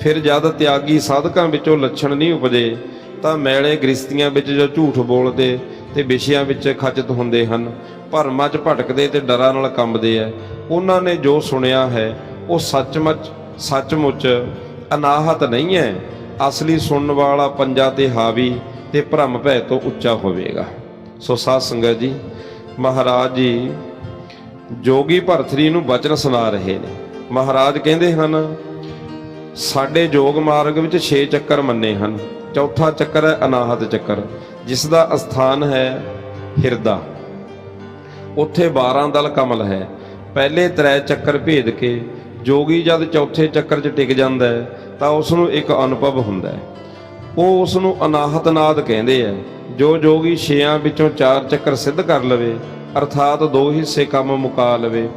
ਫਿਰ ਜਦ ਤਿਆਗੀ ਸਾਧਕਾਂ ਵਿੱਚੋਂ ਲੱਛਣ ਨਹੀਂ ਉਪਜੇ, ਤਾਂ ਮੈਲੇ ਗ੍ਰਸਤੀਆਂ ਵਿੱਚ ਜੋ ਝੂਠ ਬੋਲਦੇ ਤੇ ਵਿਸ਼ਿਆਂ ਵਿੱਚ ਖਚਿਤ ਹੁੰਦੇ ਹਨ ਭਰਮਾਂ 'ਚ ਭਟਕਦੇ ਤੇ ਡਰਾਂ ਨਾਲ ਕੰਬਦੇ ਆ ਉਹਨਾਂ ਨੇ ਜੋ ਸੁਣਿਆ ਹੈ, ਉਹ ਸੱਚਮੁੱਚ ਸੱਚਮੁੱਚ ਅਨਾਹਤ ਨਹੀਂ ਹੈ ਅਸਲੀ ਸੁਣਨ ਵਾਲਾ ਪੰਜਾ ਤੇ ਹਾਵੀ ਤੇ ਭਰਮ ਭੈ ਤੋਂ ਉੱਚਾ ਹੋਵੇਗਾ। ਸੋ ਸਾਧ ਸੰਗਤ ਜੀ, ਮਹਾਰਾਜ ਜੀ ਜੋਗੀ ਭਰਤਰੀ ਨੂੰ ਬਚਨ ਸੁਣਾ ਰਹੇ ਨੇ। ਮਹਾਰਾਜ ਕਹਿੰਦੇ ਹਨ, ਸਾਡੇ ਜੋਗ ਮਾਰਗ ਵਿੱਚ 6 ਚੱਕਰ ਮੰਨੇ ਹਨ। ਚੌਥਾ ਚੱਕਰ ਹੈ ਅਨਾਹਤ ਚੱਕਰ, ਜਿਸ ਦਾ ਅਸਥਾਨ ਹੈ ਹਿਰਦਾ। ਉੱਥੇ 12 ਦਲ ਕਮਲ ਹੈ। ਪਹਿਲੇ ਤ੍ਰੈ ਚੱਕਰ ਭੇਦ ਕੇ ਜੋਗੀ ਜਦ ਚੌਥੇ ਚੱਕਰ 'ਚ ਟਿਕ ਜਾਂਦਾ ਹੈ, ਤਾਂ ਉਸ ਨੂੰ ਇੱਕ ਅਨੁਭਵ ਹੁੰਦਾ ਹੈ। ਉਹ ਉਸ ਨੂੰ ਅਨਾਹਤ ਨਾਦ ਕਹਿੰਦੇ ਆ ਜੋ ਜੋਗੀ ਛੇਆਂ ਵਿੱਚੋਂ ਚਾਰ ਚੱਕਰ ਸਿੱਧ ਕਰ ਲਵੇ ਅਰਥਾਤ ਦੋ ਹਿੱਸੇ ਕੰਮ ਮੁਕਾ ਲਵੇ।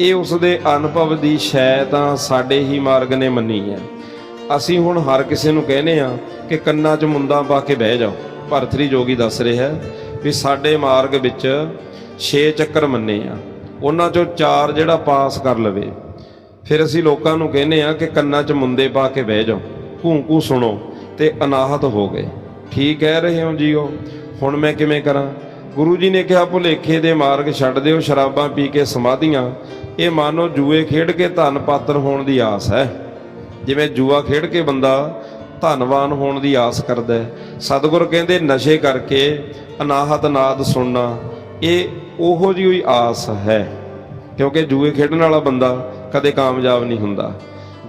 ਇਹ ਉਸ ਦੇ ਅਨੁਭਵ ਦੀ ਸ਼ੈ ਤਾਂ ਸਾਡੇ ਹੀ ਮਾਰਗ ਨੇ ਮੰਨੀ ਹੈ। ਅਸੀਂ ਹੁਣ ਹਰ ਕਿਸੇ ਨੂੰ ਕਹਿੰਦੇ ਆ ਕਿ ਕੰਨਾਂ 'ਚ ਮੁੰਦਾਂ ਪਾ ਕੇ ਬਹਿ ਜਾਓ। ਭਰਤਰੀ ਜੋਗੀ ਦੱਸ ਰਿਹਾ ਵੀ ਸਾਡੇ ਮਾਰਗ ਵਿੱਚ 6 ਚੱਕਰ ਮੰਨੇ ਆ। ਉਹਨਾਂ 'ਚੋਂ ਚਾਰ ਜਿਹੜਾ ਪਾਸ ਕਰ ਲਵੇ। ਫਿਰ ਅਸੀਂ ਲੋਕਾਂ ਨੂੰ ਕਹਿੰਦੇ ਆ ਕਿ ਕੰਨਾਂ 'ਚ ਮੁੰਦੇ ਪਾ ਕੇ ਬਹਿ ਜਾਓ। ਘੂੰ ਘੂੰ ਸੁਣੋ ਤੇ ਅਨਾਹਤ ਹੋ ਗਏ। ਠੀਕ ਕਹਿ ਰਹੇ ਹੋ ਜੀਓ? ਹੁਣ ਮੈਂ ਕਿਵੇਂ ਕਰਾਂ? ਗੁਰੂ ਜੀ ਨੇ ਕਿਹਾ, ਭੁਲੇਖੇ ਦੇ ਮਾਰਗ ਛੱਡ ਦਿਓ, ਸ਼ਰਾਬਾਂ ਪੀ ਕੇ ਸਮਾਧੀਆਂ। ਇਹ ਮਾਨੋ ਜੂਏ ਖੇਡ ਕੇ ਧਨ ਪਾਤਰ ਹੋਣ ਦੀ ਆਸ ਹੈ। ਜਿਵੇਂ ਜੂਆ ਖੇਡ ਕੇ ਬੰਦਾ ਧਨਵਾਨ ਹੋਣ ਦੀ ਆਸ ਕਰਦਾ ਹੈ। ਸਤਿਗੁਰ ਕਹਿੰਦੇ, ਨਸ਼ੇ ਕਰਕੇ ਅਨਾਹਤ ਨਾਦ ਸੁਣਨਾ, ਇਹ ਉਹੋ ਜਿਹੀ ਹੋਈ ਆਸ ਹੈ। ਕਿਉਂਕਿ ਜੂਏ ਖੇਡਣ ਵਾਲਾ ਬੰਦਾ ਕਦੇ ਕਾਮਯਾਬ ਨਹੀਂ ਹੁੰਦਾ।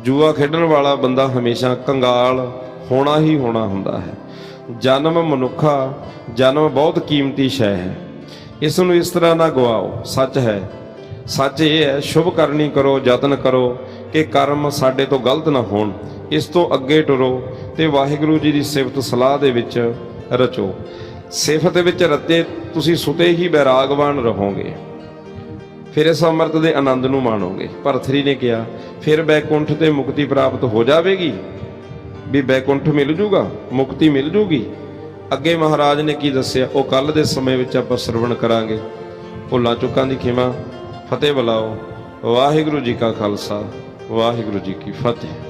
ਜੂਆ ਖੇਡਣ ਵਾਲਾ ਬੰਦਾ ਹਮੇਸ਼ਾ ਕੰਗਾਲ ਹੋਣਾ ਹੀ ਹੋਣਾ ਹੁੰਦਾ ਹੈ। ਜਨਮ ਮਨੁੱਖਾ, ਜਨਮ ਬਹੁਤ ਕੀਮਤੀ ਸ਼ੈ ਹੈ। ਇਸ ਨੂੰ ਇਸ ਤਰ੍ਹਾਂ ਨਾ ਗਵਾਓ ਸੱਚ ਹੈ। ਸੱਚ ਇਹ ਹੈ, ਸ਼ੁਭ ਕਰਨੀ ਕਰੋ, ਯਤਨ ਕਰੋ ਕਿ ਕਰਮ ਸਾਡੇ ਤੋਂ ਗਲਤ ਨਾ ਹੋਣ, ਇਸ ਤੋਂ ਅੱਗੇ ਟੁਰੋ ਤੇ ਵਾਹਿਗੁਰੂ ਜੀ ਦੀ ਸਿਫਤ ਸਲਾਹ ਦੇ ਵਿੱਚ ਰਚੋ। ਸਿਫਤ ਵਿੱਚ ਰਤੇ ਤੁਸੀਂ ਸੁਤੇ ਹੀ ਬੈਰਾਗਵਾਨ ਰਹੋਗੇ। ਫਿਰ ਇਸ ਅੰਮ੍ਰਿਤ ਦੇ ਆਨੰਦ ਨੂੰ ਮਾਣੋਗੇ। ਭਰਥਰੀ ਨੇ ਕਿਹਾ, ਫਿਰ ਬੈਕੁੰਠ ਤੇ ਮੁਕਤੀ ਪ੍ਰਾਪਤ ਹੋ ਜਾਵੇਗੀ? ਵੀ ਬੈਕੁੰਠ ਮਿਲ ਜੂਗਾ, ਮੁਕਤੀ ਮਿਲ ਜੂਗੀ। ਅੱਗੇ ਮਹਾਰਾਜ ਨੇ ਕੀ ਦੱਸਿਆ? ਉਹ ਕੱਲ ਦੇ ਸਮੇਂ ਵਿੱਚ ਆਪਾਂ ਸਰਵਣ ਕਰਾਂਗੇ। ਭੁੱਲਾਂ ਚੁੱਕਾਂ ਦੀ ਖਿਮਾ, ਫਤਿਹ ਬੁਲਾਓ। ਵਾਹਿਗੁਰੂ ਜੀ ਕਾ ਖਾਲਸਾ, ਵਾਹਿਗੁਰੂ ਜੀ ਕੀ ਫਤਿਹ।